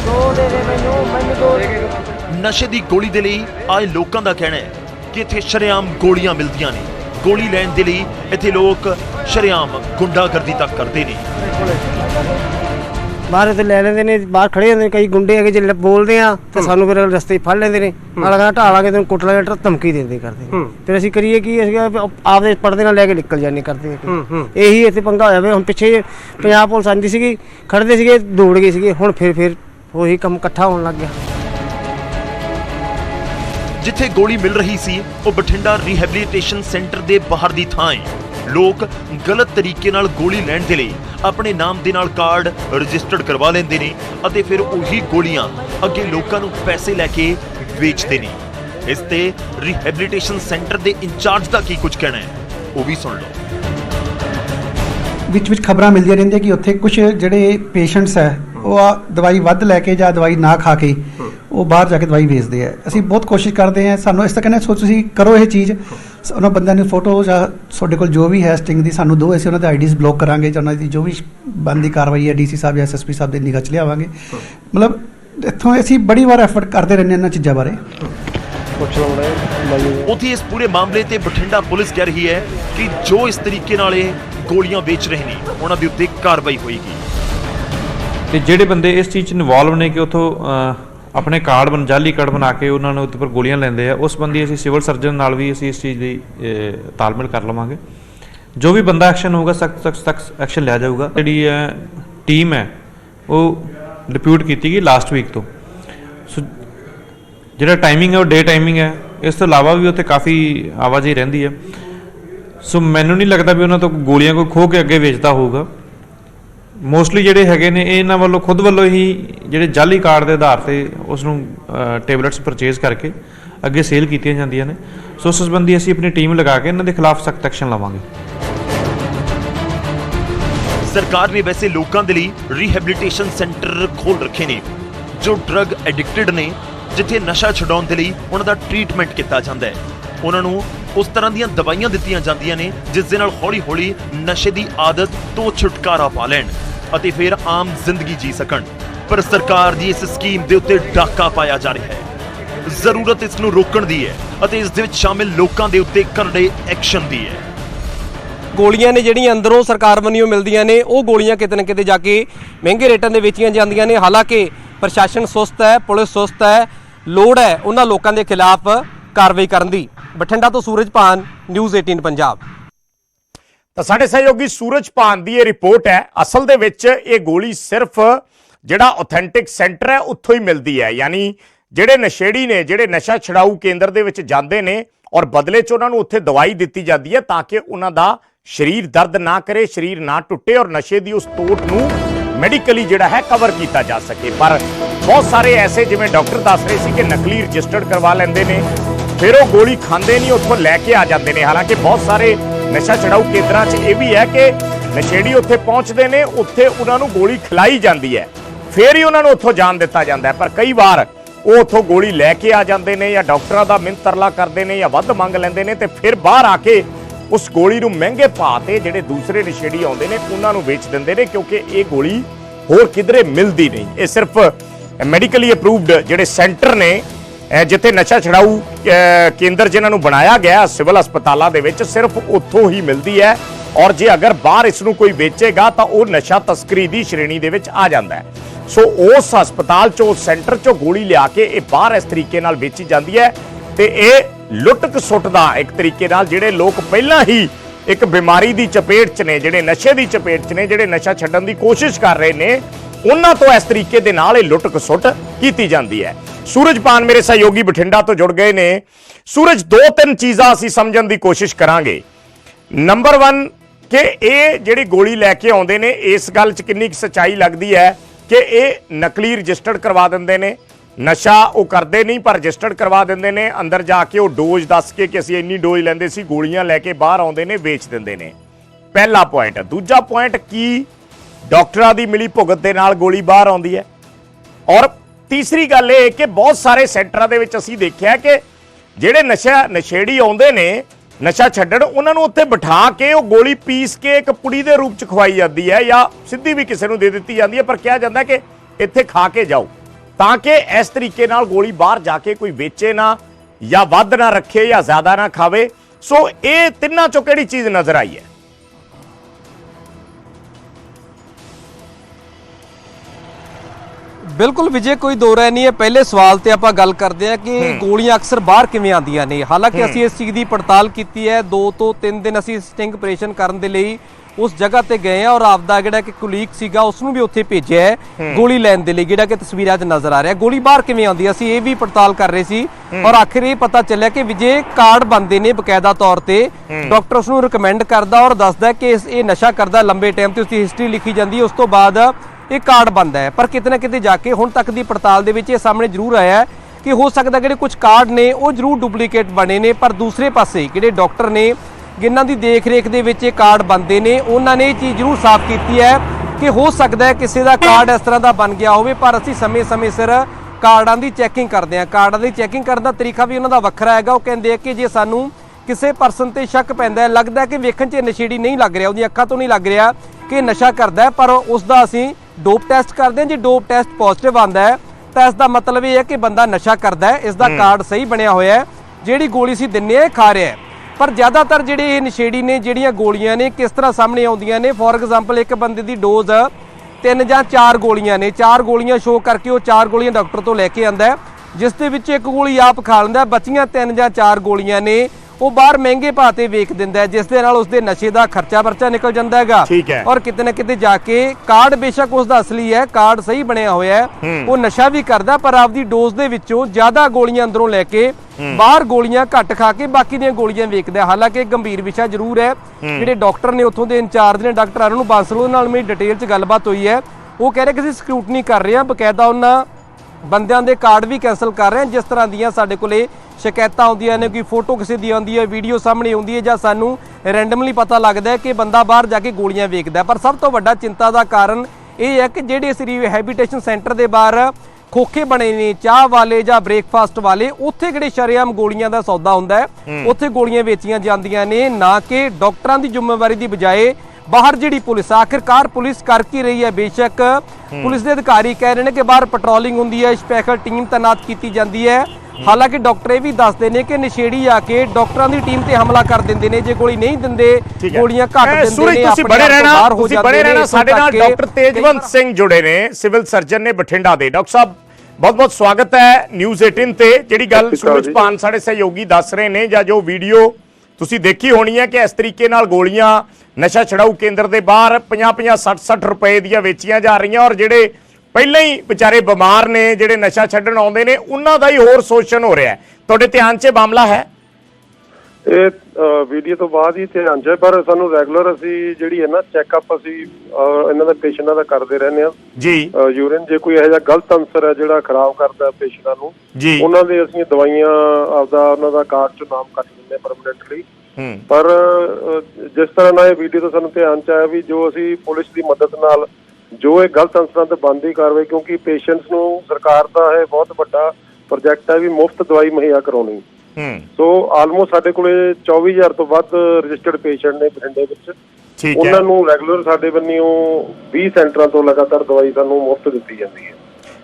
ਦੋ ਦੇ ਦੇ ਮੈਨੂੰ ਮੈਨੂੰ ਦੋ ਦੇ ਦੇ। ਨਸ਼ੇ ਦੀ ਗੋਲੀ ਦੇ ਲਈ ਆਏ ਲੋਕਾਂ ਦਾ ਕਹਿਣਾ ਹੈ ਕਿ ਇੱਥੇ ਸ਼ਰੇਆਮ ਗੋਲੀਆਂ ਮਿਲਦੀਆਂ ਨੇ। ਗੋਲੀ ਲੈਣ ਦੇ ਲਈ ਇੱਥੇ ਲੋਕ ਸ਼ਰੇਆਮ ਗੁੰਡਾਗਰਦੀ ਤੱਕ ਕਰਦੇ ਨੇ। ਬਾਹਰ ਤੇ ਲੈ ਲੈਂਦੇ ਨੇ ਬਾਹਰ ਖੜੇ ਹੁੰਦੇ ਨੇ ਕਈ ਗੁੰਡੇ ਹੈਗੇ ਜੇ ਬੋਲਦੇ ਆ ਤਾਂ ਸਾਨੂੰ ਫਿਰ ਰਸਤੇ ਫੜ ਲੈਂਦੇ ਨੇ। ਨਾਲ ਕਹਿੰਦਾ ਢਾਲਾ ਕੇ ਤੈਨੂੰ ਕੁੱਟ ਲਾਂਗੇ ਧਮਕੀ ਦਿੰਦੇ ਕਰਦੇ ਨੇ। ਫਿਰ ਅਸੀਂ ਕਰੀਏ ਕੀ ਅਸੀਂ ਆਪਦੇ ਪਰਦੇ ਨਾਲ ਲੈ ਕੇ ਨਿਕਲ ਜਾਂਦੇ ਕਰਦੇ ਇਹੀ ਇੱਥੇ ਪੰਗਾ ਹੋਇਆ ਵੇ ਹੁਣ ਪਿੱਛੇ ਪੰਜਾਬ ਪੁਲਿਸ ਆਂਦੀ ਸੀਗੀ ਖੜਦੇ ਸੀਗੇ ਦੌੜ ਗਏ ਸੀਗੇ। ਹੁਣ ਫਿਰ ਫਿਰ ਉਹੀ ਕੰਮ ਇਕੱਠਾ ਹੋਣ ਲੱਗ ਗਿਆ। ਜਿੱਥੇ ਗੋਲੀ ਮਿਲ ਰਹੀ ਸੀ, ਉਹ ਬਠਿੰਡਾ ਰੀਹੈਬਿਲਿਟੇਸ਼ਨ ਸੈਂਟਰ ਦੇ ਬਾਹਰ ਦੀ ਥਾਂ ਹੈ। ਲੋਕ ਗਲਤ ਤਰੀਕੇ ਨਾਲ ਗੋਲੀ ਲੈਣ ਦੇ ਲਈ ਆਪਣੇ ਨਾਮ ਦੇ ਨਾਲ ਕਾਰਡ ਰਜਿਸਟਰਡ ਕਰਵਾ ਲੈਂਦੇ ਨੇ ਅਤੇ ਫਿਰ ਉਹੀ ਗੋਲੀਆਂ ਅੱਗੇ ਲੋਕਾਂ ਨੂੰ ਪੈਸੇ ਲੈ ਕੇ ਵੇਚਦੇ ਨੇ। ਇਸ ਤੇ ਰੀਹੈਬਿਲਿਟੇਸ਼ਨ ਸੈਂਟਰ ਦੇ ਇੰਚਾਰਜ ਦਾ ਕੀ ਕੁਝ ਕਹਿਣਾ ਹੈ, ਉਹ ਵੀ ਸੁਣ ਲਓ। ਵਿੱਚ ਵਿੱਚ ਖਬਰਾਂ ਮਿਲਦੀਆਂ ਰਹਿੰਦੀਆਂ ਕਿ ਉੱਥੇ ਕੁਝ ਜਿਹੜੇ ਪੇਸ਼ੈਂਟਸ ਹੈ, ਉਹ ਆ ਦਵਾਈ ਵੱਧ ਲੈ ਕੇ ਜਾਂ ਦਵਾਈ ਨਾ ਖਾ ਕੇ ਉਹ ਬਾਹਰ ਜਾ ਕੇ ਦਵਾਈ ਵੇਚਦੇ ਆ। ਅਸੀਂ ਬਹੁਤ ਕੋਸ਼ਿਸ਼ ਕਰਦੇ ਹਾਂ ਸਾਨੂੰ ਇਸ ਤਰ੍ਹਾਂ ਕਹਿੰਦੇ ਸੋ ਤੁਸੀਂ ਕਰੋ ਇਹ ਚੀਜ਼। ਉਹਨਾਂ ਬੰਦਿਆਂ ਨੂੰ ਫੋਟੋ ਜਾਂ ਤੁਹਾਡੇ ਕੋਲ ਜੋ ਵੀ ਹੈ ਸਟਿੰਗ ਦੀ ਸਾਨੂੰ ਦੋ ਅਸੀਂ ਉਹਨਾਂ ਦੇ ਆਈਡੀਜ਼ ਬਲੌਕ ਕਰਾਂਗੇ ਜਾਂ ਉਹਨਾਂ ਦੀ ਜੋ ਵੀ ਬੰਦੀ ਕਾਰਵਾਈ ਹੈ ਡੀਸੀ ਸਾਹਿਬ ਜਾਂ ਐਸਐਸਪੀ ਸਾਹਿਬ ਦੇ ਨਿਗਾਹ ਚ ਲਿਆਵਾਂਗੇ। ਮਤਲਬ ਇੱਥੋਂ ਅਸੀਂ ਬੜੀ ਵਾਰ ਐਫਰਟ ਕਰਦੇ ਰਹਿੰਦੇ ਹਾਂ ਇਹਨਾਂ ਚੀਜ਼ਾਂ ਬਾਰੇ। ਉਥੇ ਇਸ ਪੂਰੇ ਮਾਮਲੇ ਤੇ ਬਠਿੰਡਾ ਪੁਲਿਸ ਕਹਿ ਰਹੀ ਹੈ ਕਿ ਜੋ ਇਸ ਤਰੀਕੇ ਨਾਲ ਇਹ ਗੋਲੀਆਂ ਵੇਚ ਰਹੇ ਨੇ ਉਹਨਾਂ ਦੇ ਉੱਤੇ ਕਾਰਵਾਈ ਹੋਏਗੀ। ਤੇ ਜਿਹੜੇ ਬੰਦੇ ਇਸ ਚੀਜ਼ 'ਚ ਇਨਵੋਲਵ ਨੇ ਕਿ ਉਥੋਂ ਆਪਣੇ ਕਾਰਡ ਬਣ ਜਾਲੀ ਕਾਰਡ ਬਣਾ ਕੇ ਉਹਨਾਂ ਨੂੰ ਉੱਤੇ ਪਰ ਗੋਲੀਆਂ ਲੈਂਦੇ ਆ। ਉਸ ਬੰਦੀ ਅਸੀਂ ਸਿਵਲ ਸਰਜਨ ਨਾਲ ਵੀ ਅਸੀਂ ਇਸ ਚੀਜ਼ ਦੀ ਤਾਲਮੇਲ ਕਰ ਲਵਾਂਗੇ। ਜੋ ਵੀ ਬੰਦਾ ਐਕਸ਼ਨ ਹੋਊਗਾ, ਸਖਤ ਸਖਤ ਸਖਤ ਐਕਸ਼ਨ ਲਿਆ ਜਾਊਗਾ। ਜਿਹੜੀ ਹੈ ਟੀਮ ਹੈ, ਉਹ ਡਿਪਿਊਟ ਕੀਤੀ ਗਈ ਲਾਸਟ ਵੀਕ ਤੋਂ। ਸੋ, ਜਿਹੜਾ ਟਾਈਮਿੰਗ ਹੈ, ਉਹ ਡੇ ਟਾਈਮਿੰਗ ਹੈ। ਇਸ ਤੋਂ ਇਲਾਵਾ ਵੀ ਉੱਥੇ ਕਾਫੀ ਆਵਾਜਾਈ ਰਹਿੰਦੀ ਹੈ। ਸੋ, ਮੈਨੂੰ ਨਹੀਂ ਲੱਗਦਾ ਵੀ ਉਹਨਾਂ ਤੋਂ ਗੋਲੀਆਂ ਕੋਈ ਖੋ ਕੇ ਅੱਗੇ ਵੇਚਦਾ ਹੋਊਗਾ। ਮੋਸਟਲੀ ਜਿਹੜੇ ਹੈਗੇ ਨੇ, ਇਹ ਇਹਨਾਂ ਵੱਲੋਂ ਖੁਦ ਵੱਲੋਂ ਹੀ ਜਿਹੜੇ ਜਾਲੀ ਕਾਰਡ ਦੇ ਆਧਾਰ ਤੇ ਉਸ ਨੂੰ ਟੈਬਲੇਟਸ ਪਰਚੇਸ ਕਰਕੇ ਅੱਗੇ ਸੇਲ ਕੀਤੀਆਂ ਜਾਂਦੀਆਂ ਨੇ। ਸੋ ਉਸ ਸੰਬੰਧੀ ਅਸੀਂ ਆਪਣੀ ਟੀਮ ਲਗਾ ਕੇ ਇਹਨਾਂ ਦੇ ਖਿਲਾਫ ਸਖਤ ਐਕਸ਼ਨ ਲਵਾਂਗੇ। ਸਰਕਾਰ ਨੇ ਵੈਸੇ ਲੋਕਾਂ ਦੇ ਲਈ ਰੀਹੈਬਿਲਿਟੇਸ਼ਨ ਸੈਂਟਰ ਖੋਲ ਰੱਖੇ ਨੇ, ਜੋ ਡਰੱਗ ਐਡਿਕਟਡ ਨੇ, ਜਿੱਥੇ ਨਸ਼ਾ ਛਡਾਉਣ ਦੇ ਲਈ ਉਹਨਾਂ ਦਾ ਟ੍ਰੀਟਮੈਂਟ ਕੀਤਾ ਜਾਂਦਾ ਹੈ। ਉਹਨਾਂ ਨੂੰ ਉਸ ਤਰ੍ਹਾਂ ਦੀਆਂ ਦਵਾਈਆਂ ਦਿੱਤੀਆਂ ਜਾਂਦੀਆਂ ਨੇ, ਜਿਸ ਦੇ ਨਾਲ ਹੌਲੀ-ਹੌਲੀ ਨਸ਼ੇ ਦੀ ਆਦਤ ਤੋਂ ਛੁਟਕਾਰਾ ਪਾ ਲੈਣ ਅਤੇ ਫਿਰ ਆਮ ਜ਼ਿੰਦਗੀ ਜੀ ਸਕਣ। ਪਰ ਸਰਕਾਰ ਦੀ ਇਸ ਸਕੀਮ ਦੇ ਉੱਤੇ ਡਾਕਾ ਪਾਇਆ ਜਾ ਰਿਹਾ ਹੈ। ਜ਼ਰੂਰਤ ਇਸ ਨੂੰ ਰੋਕਣ ਦੀ ਹੈ ਅਤੇ ਇਸ ਦੇ ਵਿੱਚ ਸ਼ਾਮਿਲ ਲੋਕਾਂ ਦੇ ਉੱਤੇ ਕਰੜੇ ਐਕਸ਼ਨ ਦੀ ਹੈ। ਗੋਲੀਆਂ ਨੇ ਜਿਹੜੀਆਂ ਅੰਦਰੋਂ ਸਰਕਾਰ ਵੱਲੋਂ ਮਿਲਦੀਆਂ ਨੇ, ਉਹ ਗੋਲੀਆਂ ਕਿਤੇ ਨਾ ਕਿਤੇ ਜਾ ਕੇ ਮਹਿੰਗੇ ਰੇਟਾਂ ਦੇ ਵੇਚੀਆਂ ਜਾਂਦੀਆਂ ਨੇ। ਹਾਲਾਂਕਿ ਪ੍ਰਸ਼ਾਸਨ ਸੁਸਤ ਹੈ, ਪੁਲਿਸ ਸੁਸਤ ਹੈ, ਲੋੜ ਹੈ ਉਹਨਾਂ ਲੋਕਾਂ ਦੇ ਖਿਲਾਫ ਕਾਰਵਾਈ ਕਰਨ ਦੀ। ਬਠਿੰਡਾ ਤੋਂ ਸੂਰਜ ਪਾਨ, ਨਿਊਜ਼ 18 ਪੰਜਾਬ। ਤਾਂ ਸਾਡੇ ਸਹਿਯੋਗੀ ਸੂਰਜ ਪਾਨ ਦੀ ਇਹ ਰਿਪੋਰਟ ਹੈ, ਅਸਲ ਦੇ ਵਿੱਚ ਇਹ ਗੋਲੀ ਸਿਰਫ ਜਿਹੜਾ ਆਥੈਂਟਿਕ ਸੈਂਟਰ ਹੈ, ਉੱਥੋਂ ਹੀ ਮਿਲਦੀ ਹੈ। ਯਾਨੀ ਜਿਹੜੇ ਨਸ਼ੇੜੀ ਨੇ, ਜਿਹੜੇ ਨਸ਼ਾ ਛਡਾਊ ਕੇਂਦਰ ਦੇ ਵਿੱਚ ਜਾਂਦੇ ਨੇ ਔਰ ਬਦਲੇ 'ਚ ਉਹਨਾਂ ਨੂੰ ਉੱਥੇ ਦਵਾਈ ਦਿੱਤੀ ਜਾਂਦੀ ਹੈ ਤਾਂ ਕਿ ਉਹਨਾਂ ਦਾ ਸਰੀਰ ਦਰਦ ਨਾ ਕਰੇ, ਸਰੀਰ ਨਾ ਟੁੱਟੇ ਔਰ ਨਸ਼ੇ ਦੀ ਉਸ ਤੋਟ ਨੂੰ ਮੈਡੀਕਲੀ ਜਿਹੜਾ ਹੈ ਕਵਰ ਕੀਤਾ ਜਾ ਸਕੇ। ਪਰ ਬਹੁਤ ਸਾਰੇ ਐਸੇ ਜਿਵੇਂ ਡਾਕਟਰ ਦੱਸ ਰਹੇ ਸੀ ਕਿ ਨਕਲੀ ਰਜਿਸਟਰਡ ਕਰਵਾ ਲੈਂਦੇ ਨੇ ਫਿਰ ਉਹ ਗੋਲੀ ਖਾਂਦੇ ਨਹੀਂ, ਉੱਥੋਂ ਲੈ ਕੇ ਆ ਜਾਂਦੇ ਨੇ। ਹਾਲਾਂਕਿ ਬਹੁਤ ਸਾਰੇ ਨਸ਼ਾ ਛਡਾਊ ਕੇਂਦਰਾਂ 'ਚ ਇਹ ਵੀ ਹੈ ਕਿ ਨਸ਼ੇੜੀ ਉੱਥੇ ਪਹੁੰਚਦੇ ਨੇ, ਉੱਥੇ ਉਹਨਾਂ ਨੂੰ ਗੋਲੀ ਖਿਲਾਈ ਜਾਂਦੀ ਹੈ। ਫਿਰ ਹੀ ਉਹਨਾਂ ਨੂੰ ਉੱਥੋਂ ਜਾਣ ਦਿੱਤਾ ਜਾਂਦਾ ਪਰ ਕਈ ਵਾਰ ਉਹ ਉੱਥੋਂ ਗੋਲੀ ਲੈ ਕੇ ਆ ਜਾਂਦੇ ਨੇ ਜਾਂ ਡਾਕਟਰਾਂ ਦਾ ਮਿਹਨਤ ਤਰਲਾ ਕਰਦੇ ਨੇ ਜਾਂ ਵੱਧ ਮੰਗ ਲੈਂਦੇ ਨੇ ਤੇ ਫਿਰ ਬਾਹਰ ਆ ਕੇ ਉਸ ਗੋਲੀ ਨੂੰ ਮਹਿੰਗੇ ਭਾਅ ਤੇ ਜਿਹੜੇ ਦੂਸਰੇ ਨਸ਼ੇੜੀ ਆਉਂਦੇ ਨੇ, ਉਹਨਾਂ ਨੂੰ ਵੇਚ ਦਿੰਦੇ ਨੇ ਕਿਉਂਕਿ ਇਹ ਗੋਲੀ ਹੋਰ ਕਿਧਰੇ ਮਿਲਦੀ ਨਹੀਂ। ਇਹ ਸਿਰਫ ਮੈਡੀਕਲੀ ਅਪਰੂਵਡ ਜਿਹੜੇ ਸੈਂਟਰ ਨੇ ਜਿੱਥੇ ਨਸ਼ਾ ਛਡਾਊ ਕੇਂਦਰ ਜਿਨ੍ਹਾਂ ਨੂੰ ਬਣਾਇਆ ਗਿਆ ਸਿਵਲ ਹਸਪਤਾਲਾਂ ਦੇ ਵਿੱਚ ਸਿਰਫ ਉੱਥੋਂ ਹੀ ਮਿਲਦੀ ਹੈ ਔਰ ਜੇ ਅਗਰ ਬਾਹਰ ਇਸ ਨੂੰ ਕੋਈ ਵੇਚੇਗਾ ਤਾਂ ਉਹ ਨਸ਼ਾ ਤਸਕਰੀ ਦੀ ਸ਼੍ਰੇਣੀ ਦੇ ਵਿੱਚ ਆ ਜਾਂਦਾ ਹੈ। ਸੋ ਉਸ ਹਸਪਤਾਲ ਚੋਂ, ਉਸ ਸੈਂਟਰ ਚੋਂ ਗੋਲੀ ਲਿਆ ਕੇ ਇਹ ਬਾਹਰ ਇਸ ਤਰੀਕੇ ਨਾਲ ਵੇਚੀ ਜਾਂਦੀ ਹੈ ਤੇ ਇਹ ਲੁੱਟਕ ਖਸੁੱਟ ਦਾ ਇੱਕ ਤਰੀਕੇ ਨਾਲ ਜਿਹੜੇ ਲੋਕ ਪਹਿਲਾਂ ਹੀ ਇੱਕ ਬਿਮਾਰੀ ਦੀ ਚਪੇਟ 'ਚ ਨੇ, ਜਿਹੜੇ ਨਸ਼ੇ ਦੀ ਚਪੇਟ 'ਚ ਨੇ, ਜਿਹੜੇ ਨਸ਼ਾ ਛੱਡਣ ਦੀ ਕੋਸ਼ਿਸ਼ ਕਰ ਰਹੇ ਨੇ, ਉਹਨਾਂ ਤੋਂ ਇਸ ਤਰੀਕੇ ਦੇ ਨਾਲ ਇਹ ਲੁੱਟਕ ਸੁੱਟ ਕੀਤੀ ਜਾਂਦੀ ਹੈ। ਸੂਰਜਪਾਨ ਮੇਰੇ ਸਹਿਯੋਗੀ ਬਠਿੰਡਾ ਤੋਂ ਜੁੜ ਗਏ ਨੇ। ਸੂਰਜ, ਦੋ ਤਿੰਨ ਚੀਜ਼ਾਂ ਅਸੀਂ ਸਮਝਣ ਦੀ ਕੋਸ਼ਿਸ਼ ਕਰਾਂਗੇ। ਨੰਬਰ 1 ਕਿ ਇਹ ਜਿਹੜੀ ਗੋਲੀ ਲੈ ਕੇ ਆਉਂਦੇ ਨੇ, ਇਸ ਗੱਲ 'ਚ ਕਿੰਨੀ ਕੁ ਸੱਚਾਈ ਲੱਗਦੀ ਹੈ ਕਿ ਇਹ ਨਕਲੀ ਰਜਿਸਟਰਡ ਕਰਵਾ ਦਿੰਦੇ ਨੇ। ਨਸ਼ਾ ਉਹ ਕਰਦੇ ਨਹੀਂ, ਪਰ ਰਜਿਸਟਰਡ ਕਰਵਾ ਦਿੰਦੇ ਨੇ। ਅੰਦਰ ਜਾ ਕੇ ਉਹ ਡੋਜ਼ ਦੱਸ ਕੇ ਕਿ ਅਸੀਂ ਇੰਨੀ ਡੋਜ਼ ਲੈਂਦੇ ਸੀ, ਗੋਲੀਆਂ ਲੈ ਕੇ ਬਾਹਰ ਆਉਂਦੇ ਨੇ, ਵੇਚ ਦਿੰਦੇ ਨੇ। ਪਹਿਲਾ ਪੁਆਇੰਟ ਦੂਜਾ ਪੁਆਇੰਟ ਕੀ ਡਾਕਟਰਾਂ ਦੀ ਮਿਲੀ ਭੁਗਤ ਦੇ ਨਾਲ ਗੋਲੀ ਬਾਹਰ ਆਉਂਦੀ ਹੈ? ਔਰ ਤੀਸਰੀ ਗੱਲ ਇਹ ਕਿ ਬਹੁਤ ਸਾਰੇ ਸੈਂਟਰਾਂ ਦੇ ਵਿੱਚ ਅਸੀਂ ਦੇਖਿਆ ਕਿ ਜਿਹੜੇ ਨਸ਼ਾ, ਨਸ਼ੇੜੀ ਆਉਂਦੇ ਨੇ, ਨਸ਼ਾ ਛੱਡਣ, ਉਹਨਾਂ ਨੂੰ ਉੱਥੇ ਬਿਠਾ ਕੇ ਉਹ ਗੋਲੀ ਪੀਸ ਕੇ ਇੱਕ ਪੁੜੀ ਦੇ ਰੂਪ ਚ ਖਵਾਈ ਜਾਂਦੀ ਹੈ ਜਾਂ ਸਿੱਧੀ ਵੀ ਕਿਸੇ ਨੂੰ ਦੇ ਦਿੱਤੀ ਜਾਂਦੀ ਹੈ, ਪਰ ਕਿਹਾ ਜਾਂਦਾ ਕਿ ਇੱਥੇ ਖਾ ਕੇ ਜਾਓ। ਤਾਂ ਕਿ ਇਸ ਤਰੀਕੇ ਨਾਲ ਗੋਲੀ ਬਾਹਰ ਜਾ ਕੇ ਕੋਈ ਵੇਚੇ ਨਾ ਜਾਂ ਵੱਧ ਨਾ ਰੱਖੇ ਜਾਂ ਜ਼ਿਆਦਾ ਨਾ ਖਾਵੇ। ਸੋ ਇਹ ਤਿੰਨਾਂ ਚੋਂ ਕਿਹੜੀ ਚੀਜ਼ ਨਜ਼ਰ ਆਈ ਹੈ? ਬਿਲਕੁਲ ਵਿਜੇ ਕੋਈ ਦੋ ਰਾਏ ਨਹੀਂ ਹੈ। ਪਹਿਲੇ ਸਵਾਲ ਤੇ ਆਪਾਂ ਗੱਲ ਕਰਦੇ ਹਾਂ ਕਿ ਗੋਲੀਆਂ ਅਕਸਰ ਬਾਹਰ ਕਿਵੇਂ ਆਉਂਦੀਆਂ ਨੇ? ਹਾਲਾਂਕਿ ਅਸੀਂ ਇਸ ਚੀਜ਼ ਦੀ ਪੜਤਾਲ ਕੀਤੀ ਹੈ। 2 ਤੋਂ 3 ਦਿਨ ਅਸੀਂ ਸਟਿੰਗ ਆਪਰੇਸ਼ਨ ਕਰਨ ਦੇ ਲਈ ਉਸ ਜਗ੍ਹਾ ਤੇ ਗਏ ਆ ਔਰ ਆਪਦਾ ਜਿਹੜਾ ਕਿ ਕੁਲੀਗ ਸੀਗਾ ਉਸ ਨੂੰ ਵੀ ਉੱਥੇ ਭੇਜਿਆ ਹੈ ਗੋਲੀ ਲੈਣ ਦੇ ਲਈ ਜਿਹੜਾ ਕਿ ਤਸਵੀਰਾਂ 'ਚ ਨਜ਼ਰ ਆ ਰਿਹਾ। ਗੋਲੀ ਬਾਹਰ ਕਿਵੇਂ ਆਉਂਦੀ? ਅਸੀਂ ਇਹ ਵੀ ਪੜਤਾਲ ਕਰ ਰਹੇ ਸੀ ਔਰ ਆਖਿਰ ਇਹ ਪਤਾ ਚੱਲਿਆ ਕਿ ਵਿਜੇ ਕਾਰਡ ਬੰਦੇ ਨੇ ਬਕਾਇਦਾ ਤੌਰ ਤੇ। ਡਾਕਟਰ ਉਸ ਨੂੰ ਰეკਮੈਂਡ ਕਰਦਾ ਔਰ ਦੱਸਦਾ ਕਿ ਇਹ ਨਸ਼ਾ ਕਰਦਾ ਲੰਬੇ ਟਾਈਮ ਤੇ ਉਸਦੀ ਹਿਸਟਰੀ ਲਿਖੀ ਜਾਂਦੀ ਹੈ। ਉਸ ਤੋਂ ਬਾਅਦ ਇਹ ਕਾਰਡ ਬੰਦਾ ਹੈ। ਪਰ ਕਿਤੇ ਨਾ ਕਿਤੇ ਜਾ ਕੇ ਹੁਣ ਤੱਕ ਦੀ ਪੜਤਾਲ ਦੇ ਵਿੱਚ ਇਹ ਸਾਹਮਣੇ ਜ਼ਰੂਰ ਆਇਆ ਹੈ ਕਿ ਹੋ ਸਕਦਾ ਜਿਹੜੇ ਕੁਝ ਕਾਰਡ ਨੇ, ਉਹ ਜ਼ਰੂਰ ਡੁਪਲੀਕੇਟ ਬਣੇ ਨੇ, ਪਰ ਦੂਸਰੇ ਪਾਸੇ ਜਿਹੜੇ ਡਾਕਟਰ ਨੇ, ਜਿਨ੍ਹਾਂ ਦੀ ਦੇਖ-ਰੇਖ ਦੇ ਵਿੱਚ ਇਹ ਕਾਰਡ ਬੰਦੇ ਨੇ, ਉਹਨਾਂ ਨੇ ਇਹ ਚੀਜ਼ ਜ਼ਰੂਰ ਸਾਫ਼ ਕੀਤੀ ਹੈ ਕਿ ਹੋ ਸਕਦਾ ਹੈ ਕਿਸੇ ਦਾ ਕਾਰਡ ਇਸ ਤਰ੍ਹਾਂ ਦਾ ਬਣ ਗਿਆ ਹੋਵੇ, ਪਰ ਅਸੀਂ ਸਮੇਂ-ਸਮੇਂ ਸਿਰ ਕਾਰਡਾਂ ਦੀ ਚੈਕਿੰਗ ਕਰਦੇ ਹਾਂ। ਕਾਰਡਾਂ ਦੀ ਚੈਕਿੰਗ ਕਰਨ ਦਾ ਤਰੀਕਾ ਵੀ ਉਹਨਾਂ ਦਾ ਵੱਖਰਾ ਹੈਗਾ। ਉਹ ਕਹਿੰਦੇ ਆ ਕਿ ਜੇ ਸਾਨੂੰ ਕਿਸੇ ਪਰਸਨ ਤੇ ਸ਼ੱਕ ਪੈਂਦਾ ਹੈ, ਲੱਗਦਾ ਕਿ ਵੇਖਣ 'ਚ ਨਸ਼ੇੜੀ ਨਹੀਂ ਲੱਗ ਰਿਹਾ, ਉਹਦੀਆਂ ਅੱਖਾਂ ਤੋਂ ਨਹੀਂ ਲੱਗ ਰਿਹਾ ਕਿ ਨਸ਼ਾ ਕਰਦਾ ਪਰ ਉਸ ਦਾ ਅਸੀਂ ਡੋਪ ਟੈਸਟ ਕਰਦੇ ਹਾਂ। ਜੇ ਡੋਪ ਟੈਸਟ ਪੋਜ਼ਿਟਿਵ ਆਂਦਾ ਹੈ ਤਾਂ ਇਸ ਦਾ ਮਤਲਬ ਇਹ ਹੈ ਕਿ ਬੰਦਾ ਨਸ਼ਾ ਕਰਦਾ ਹੈ। ਇਸ ਦਾ ਕਾਰਡ ਸਹੀ ਬਣਿਆ ਹੋਇਆ ਹੈ। ਜਿਹੜੀ ਗੋਲੀ ਸੀ ਦਿੰਨੇ ਆ ਖਾ ਰਿਹਾ ਹੈ। ਪਰ ਜ਼ਿਆਦਾਤਰ ਜਿਹੜੇ ਇਹ ਨਸ਼ੇੜੀ ਨੇ ਜਿਹੜੀਆਂ ਗੋਲੀਆਂ ਨੇ ਕਿਸ ਤਰ੍ਹਾਂ ਸਾਹਮਣੇ ਆਉਂਦੀਆਂ ਨੇ? ਫੋਰ ਐਗਜ਼ਾਮਪਲ ਇੱਕ ਬੰਦੇ ਦੀ ਡੋਜ਼ ਤਿੰਨ ਜਾਂ ਚਾਰ ਗੋਲੀਆਂ ਨੇ। ਚਾਰ ਗੋਲੀਆਂ ਸ਼ੋਅ ਕਰਕੇ ਉਹ ਚਾਰ ਗੋਲੀਆਂ ਡਾਕਟਰ ਤੋਂ ਲੈ ਕੇ ਆਂਦਾ ਜਿਸ ਦੇ ਵਿੱਚ ਇੱਕ ਗੋਲੀ ਆਪ ਖਾ ਲੈਂਦਾ ਬਚੀਆਂ ਤਿੰਨ ਜਾਂ ਚਾਰ ਗੋਲੀਆਂ ਨੇ। ਉਹ ਬਾਹਰ ਮਹਿੰਗੇ ਭਾਅ ਤੇ ਵੇਚ ਦਿੰਦਾ ਹੈ ਜਿਸ ਦੇ ਨਾਲ ਉਸਦੇ ਨਸ਼ੇ ਦਾ ਖਰਚਾ ਵਰਚਾ ਨਿਕਲ ਜਾਂਦਾ ਹੈਗਾ। ਠੀਕ ਹੈ। ਔਰ ਕਿਤੇ ਨਾ ਕਿਤੇ ਜਾ ਕੇ ਕਾਰਡ ਬੇਸ਼ੱਕ ਉਸ ਦਾ ਅਸਲੀ ਹੈ ਕਾਰਡ ਸਹੀ ਬਣਿਆ ਹੋਇਆ ਹੈ। ਉਹ ਨਸ਼ਾ ਵੀ ਕਰਦਾ ਪਰ ਆਪਦੀ ਡੋਜ਼ ਦੇ ਵਿੱਚੋਂ ਜ਼ਿਆਦਾ ਗੋਲੀਆਂ ਅੰਦਰੋਂ ਲੈ ਕੇ ਬਾਹਰ ਗੋਲੀਆਂ ਘੱਟ ਖਾ ਕੇ ਬਾਕੀ ਦੀਆਂ ਗੋਲੀਆਂ ਵੇਚਦਾ ਹੈ। ਹਾਲਾਂਕਿ ਇਹ ਗੰਭੀਰ ਵਿਸ਼ਾ ਜ਼ਰੂਰ ਹੈ। ਜਿਹੜੇ ਡਾਕਟਰ ਨੇ ਉੱਥੋਂ ਦੇ ਇੰਚਾਰਜ ਨੇ ਡਾਕਟਰ ਅਰੁਣ ਬਾਂਸਲ ਉਹਦੇ ਨਾਲ ਮੇਰੀ ਡਿਟੇਲ 'ਚ ਗੱਲਬਾਤ ਹੋਈ ਹੈ। ਉਹ ਕਹਿ ਰਹੇ ਕਿ ਅਸੀਂ ਸਕਰੂਟਨੀ ਕਰ ਰਹੇ ਹਾਂ ਬਕਾਇਦਾ ਉਹਨਾਂ ਬੰਦਿਆਂ ਦੇ ਕਾਰਡ ਵੀ ਕੈਨਸਲ ਕਰ ਰਹੇ ਹਾਂ ਜਿਸ ਤਰ੍ਹਾਂ ਦੀਆਂ ਸਾਡੇ ਕੋਲੇ ਸ਼ਿਕਾਇਤਾਂ ਆਉਂਦੀਆਂ ਨੇ ਕੋਈ ਫੋਟੋ ਕਿਸੇ ਦੀ ਆਉਂਦੀ ਹੈ ਵੀਡੀਓ ਸਾਹਮਣੇ ਆਉਂਦੀ ਹੈ ਜਾਂ ਸਾਨੂੰ ਰੈਂਡਮਲੀ ਪਤਾ ਲੱਗਦਾ ਹੈ ਕਿ ਬੰਦਾ ਬਾਹਰ ਜਾ ਕੇ ਗੋਲੀਆਂ ਵੇਚਦਾ ਹੈ। ਪਰ ਸਭ ਤੋਂ ਵੱਡਾ ਚਿੰਤਾ ਦਾ ਕਾਰਨ ਇਹ ਹੈ ਕਿ ਜਿਹੜੇ ਇਸ ਰਿਹੈਬਿਲਿਟੇਸ਼ਨ ਸੈਂਟਰ ਦੇ ਬਾਹਰ ਖੋਖੇ ਬਣੇ ਨੇ ਚਾਹ ਵਾਲੇ ਜਾਂ ਬ੍ਰੇਕਫਾਸਟ ਵਾਲੇ ਉੱਥੇ ਜਿਹੜੇ ਸ਼ਰੇਆਮ ਗੋਲੀਆਂ ਦਾ ਸੌਦਾ ਹੁੰਦਾ ਹੈ ਉੱਥੇ ਗੋਲੀਆਂ ਵੇਚੀਆਂ ਜਾਂਦੀਆਂ ਨੇ ਨਾ ਕਿ ਡਾਕਟਰਾਂ ਦੀ ਜ਼ਿੰਮੇਵਾਰੀ ਦੀ ਬਜਾਏ ਬਾਹਰ ਜਿਹੜੀ ਪੁਲਿਸ ਆਖਿਰਕਾਰ ਪੁਲਿਸ ਕਰ ਕੀ ਰਹੀ ਹੈ ਬੇਸ਼ੱਕ। ਪੁਲਿਸ ਦੇ ਅਧਿਕਾਰੀ ਕਹਿ ਰਹੇ ਨੇ ਕਿ ਬਾਹਰ ਪੈਟਰੋਲਿੰਗ ਹੁੰਦੀ ਹੈ ਸਪੈਸ਼ਲ ਟੀਮ ਤਾਇਨਾਤ ਕੀਤੀ ਜਾਂਦੀ ਹੈ। ਹਾਲਾਂਕਿ ਡਾਕਟਰ ਇਹ ਵੀ ਦੱਸਦੇ ਨੇ ਕਿ ਨਸ਼ੇੜੀ ਆ ਕੇ ਡਾਕਟਰਾਂ ਦੀ ਟੀਮ ਤੇ ਹਮਲਾ ਕਰ ਦਿੰਦੇ ਨੇ ਜੇ ਗੋਲੀ ਨਹੀਂ ਦਿੰਦੇ। ਗੋਲੀਆਂ ਘੱਟ ਦਿੰਦੇ ਸੂਰਜ ਨੇ ਤੁਸੀਂ ਤੋਂ ਰਹਿਣਾ ਤੁਸੀਂ ਨੇ, ਰਹਿਣਾ ਸਾਡੇ ਨਾਲ ਡਾਕਟਰ ਤੇਜਵੰਤ ਸਿੰਘ ਜੁੜੇ ਨੇ ਸਿਵਲ ਸਰਜਨ ਨੇ ਬਠਿੰਡਾ ਦੇ। ਡਾਕਟਰ ਸਾਹਿਬ ਬਹੁਤ ਬਹੁਤ ਸਵਾਗਤ ਹੈ ਨਿਊਜ਼ 18 ਤੇ। ਜਿਹੜੀ ਗੱਲ ਸੂਰਜ ਪਾਨ ਸਾਡੇ ਸਹਿਯੋਗੀ ਦੱਸ ਰਹੇ ਨੇ ਜਾਂ ਜੋ ਵੀਡੀਓ ਤੁਸੀਂ ਦੇਖੀ ਹੋਣੀ ਹੈ ਕਿ ਇਸ ਤਰੀਕੇ ਨਾਲ ਗੋਲੀਆਂ ਨਸ਼ਾ ਛਡਾਊ ਕੇਂਦਰ ਦੇ ਬਾਹਰ 50 50 60 60 ਰੁਪਏ ਦੀਆਂ ਵੇਚੀਆਂ ਜਾ ਰਹੀਆਂ ਔਰ ਜਿਹੜੇ ਪਹਿਲਾਂ ਹੀ ਵਿਚਾਰੇ ਬਿਮਾਰ ਨੇ ਜਿਹੜੇ ਨਸ਼ਾ ਛੱਡਣ ਆਉਂਦੇ ਨੇ ਉਹਨਾਂ ਦਾ ਹੀ ਹੋਰ ਸ਼ੋਸ਼ਣ ਹੋ ਰਿਹਾ ਹੈ। ਤੁਹਾਡੇ ਧਿਆਨ 'ਚ ਮਾਮਲਾ ਹੈ? ਇਹ ਵੀਡੀਓ ਤੋਂ ਬਾਅਦ ਹੀ ਧਿਆਨ ਚ ਪਰ ਸਾਨੂੰ ਰੈਗੂਲਰ ਅਸੀਂ ਜਿਹੜੀ ਹੈ ਨਾ ਚੈੱਕਅਪ ਅਸੀਂ ਇਹਨਾਂ ਦੇ ਪੇਸ਼ੈਂਟਾਂ ਦਾ ਕਰਦੇ ਰਹਿੰਦੇ ਆ ਜੀ। ਯੂਰਿਨ ਜੇ ਕੋਈ ਇਹੋ ਜਿਹਾ ਗਲਤ ਅੰਸਰ ਹੈ ਜਿਹੜਾ ਖਰਾਬ ਕਰਦਾ ਪੇਸ਼ੈਂਟਾਂ ਨੂੰ ਉਹਨਾਂ ਦੇ ਅਸੀਂ ਦਵਾਈਆਂ ਆਪਦਾ ਉਹਨਾਂ ਦਾ ਕਾਰਡ ਚੋਂ ਨਾਮ ਕੱਟ ਦਿੰਦੇ ਪਰਮਨੈਂਟਲੀ ਪਰ ਜਿਸ ਤਰ੍ਹਾਂ ਨਾਲ ਇਹ ਵੀਡੀਓ ਤੋਂ ਸਾਨੂੰ ਧਿਆਨ ਚ ਆਇਆ ਵੀ ਜੋ ਅਸੀਂ ਪੁਲਿਸ ਦੀ ਮਦਦ ਨਾਲ ਜੋ ਇਹ ਗਲਤ ਅੰਸਰਾਂ ਤੇ ਬੰਦੀ ਕਾਰਵਾਈ ਕਿਉਂਕਿ ਪੇਸ਼ੈਂਟਸ ਨੂੰ ਸਰਕਾਰ ਦਾ ਇਹ ਬਹੁਤ ਵੱਡਾ ਪ੍ਰੋਜੈਕਟ ਹੈ ਵੀ ਮੁਫਤ ਦਵਾਈ ਮੁਹੱਈਆ ਕਰਾਉਣੀ। ਹੂੰ। ਸੋ ਆਲਮੋਸਟ ਸਾਡੇ ਕੋਲੇ 24000 ਤੋਂ ਵੱਧ ਰਜਿਸਟਰਡ ਪੇਸ਼ੈਂਟ ਨੇ ਬਠਿੰਡੇ ਵਿੱਚ। ਠੀਕ ਹੈ। ਉਹਨਾਂ ਨੂੰ ਰੈਗੂਲਰ ਸਾਡੇ ਬੰਨਿਓ 20 ਸੈਂਟਰਾਂ ਤੋਂ ਲਗਾਤਾਰ ਦਵਾਈ ਸਾਨੂੰ ਮੁਫਤ ਦਿੱਤੀ ਜਾਂਦੀ ਹੈ।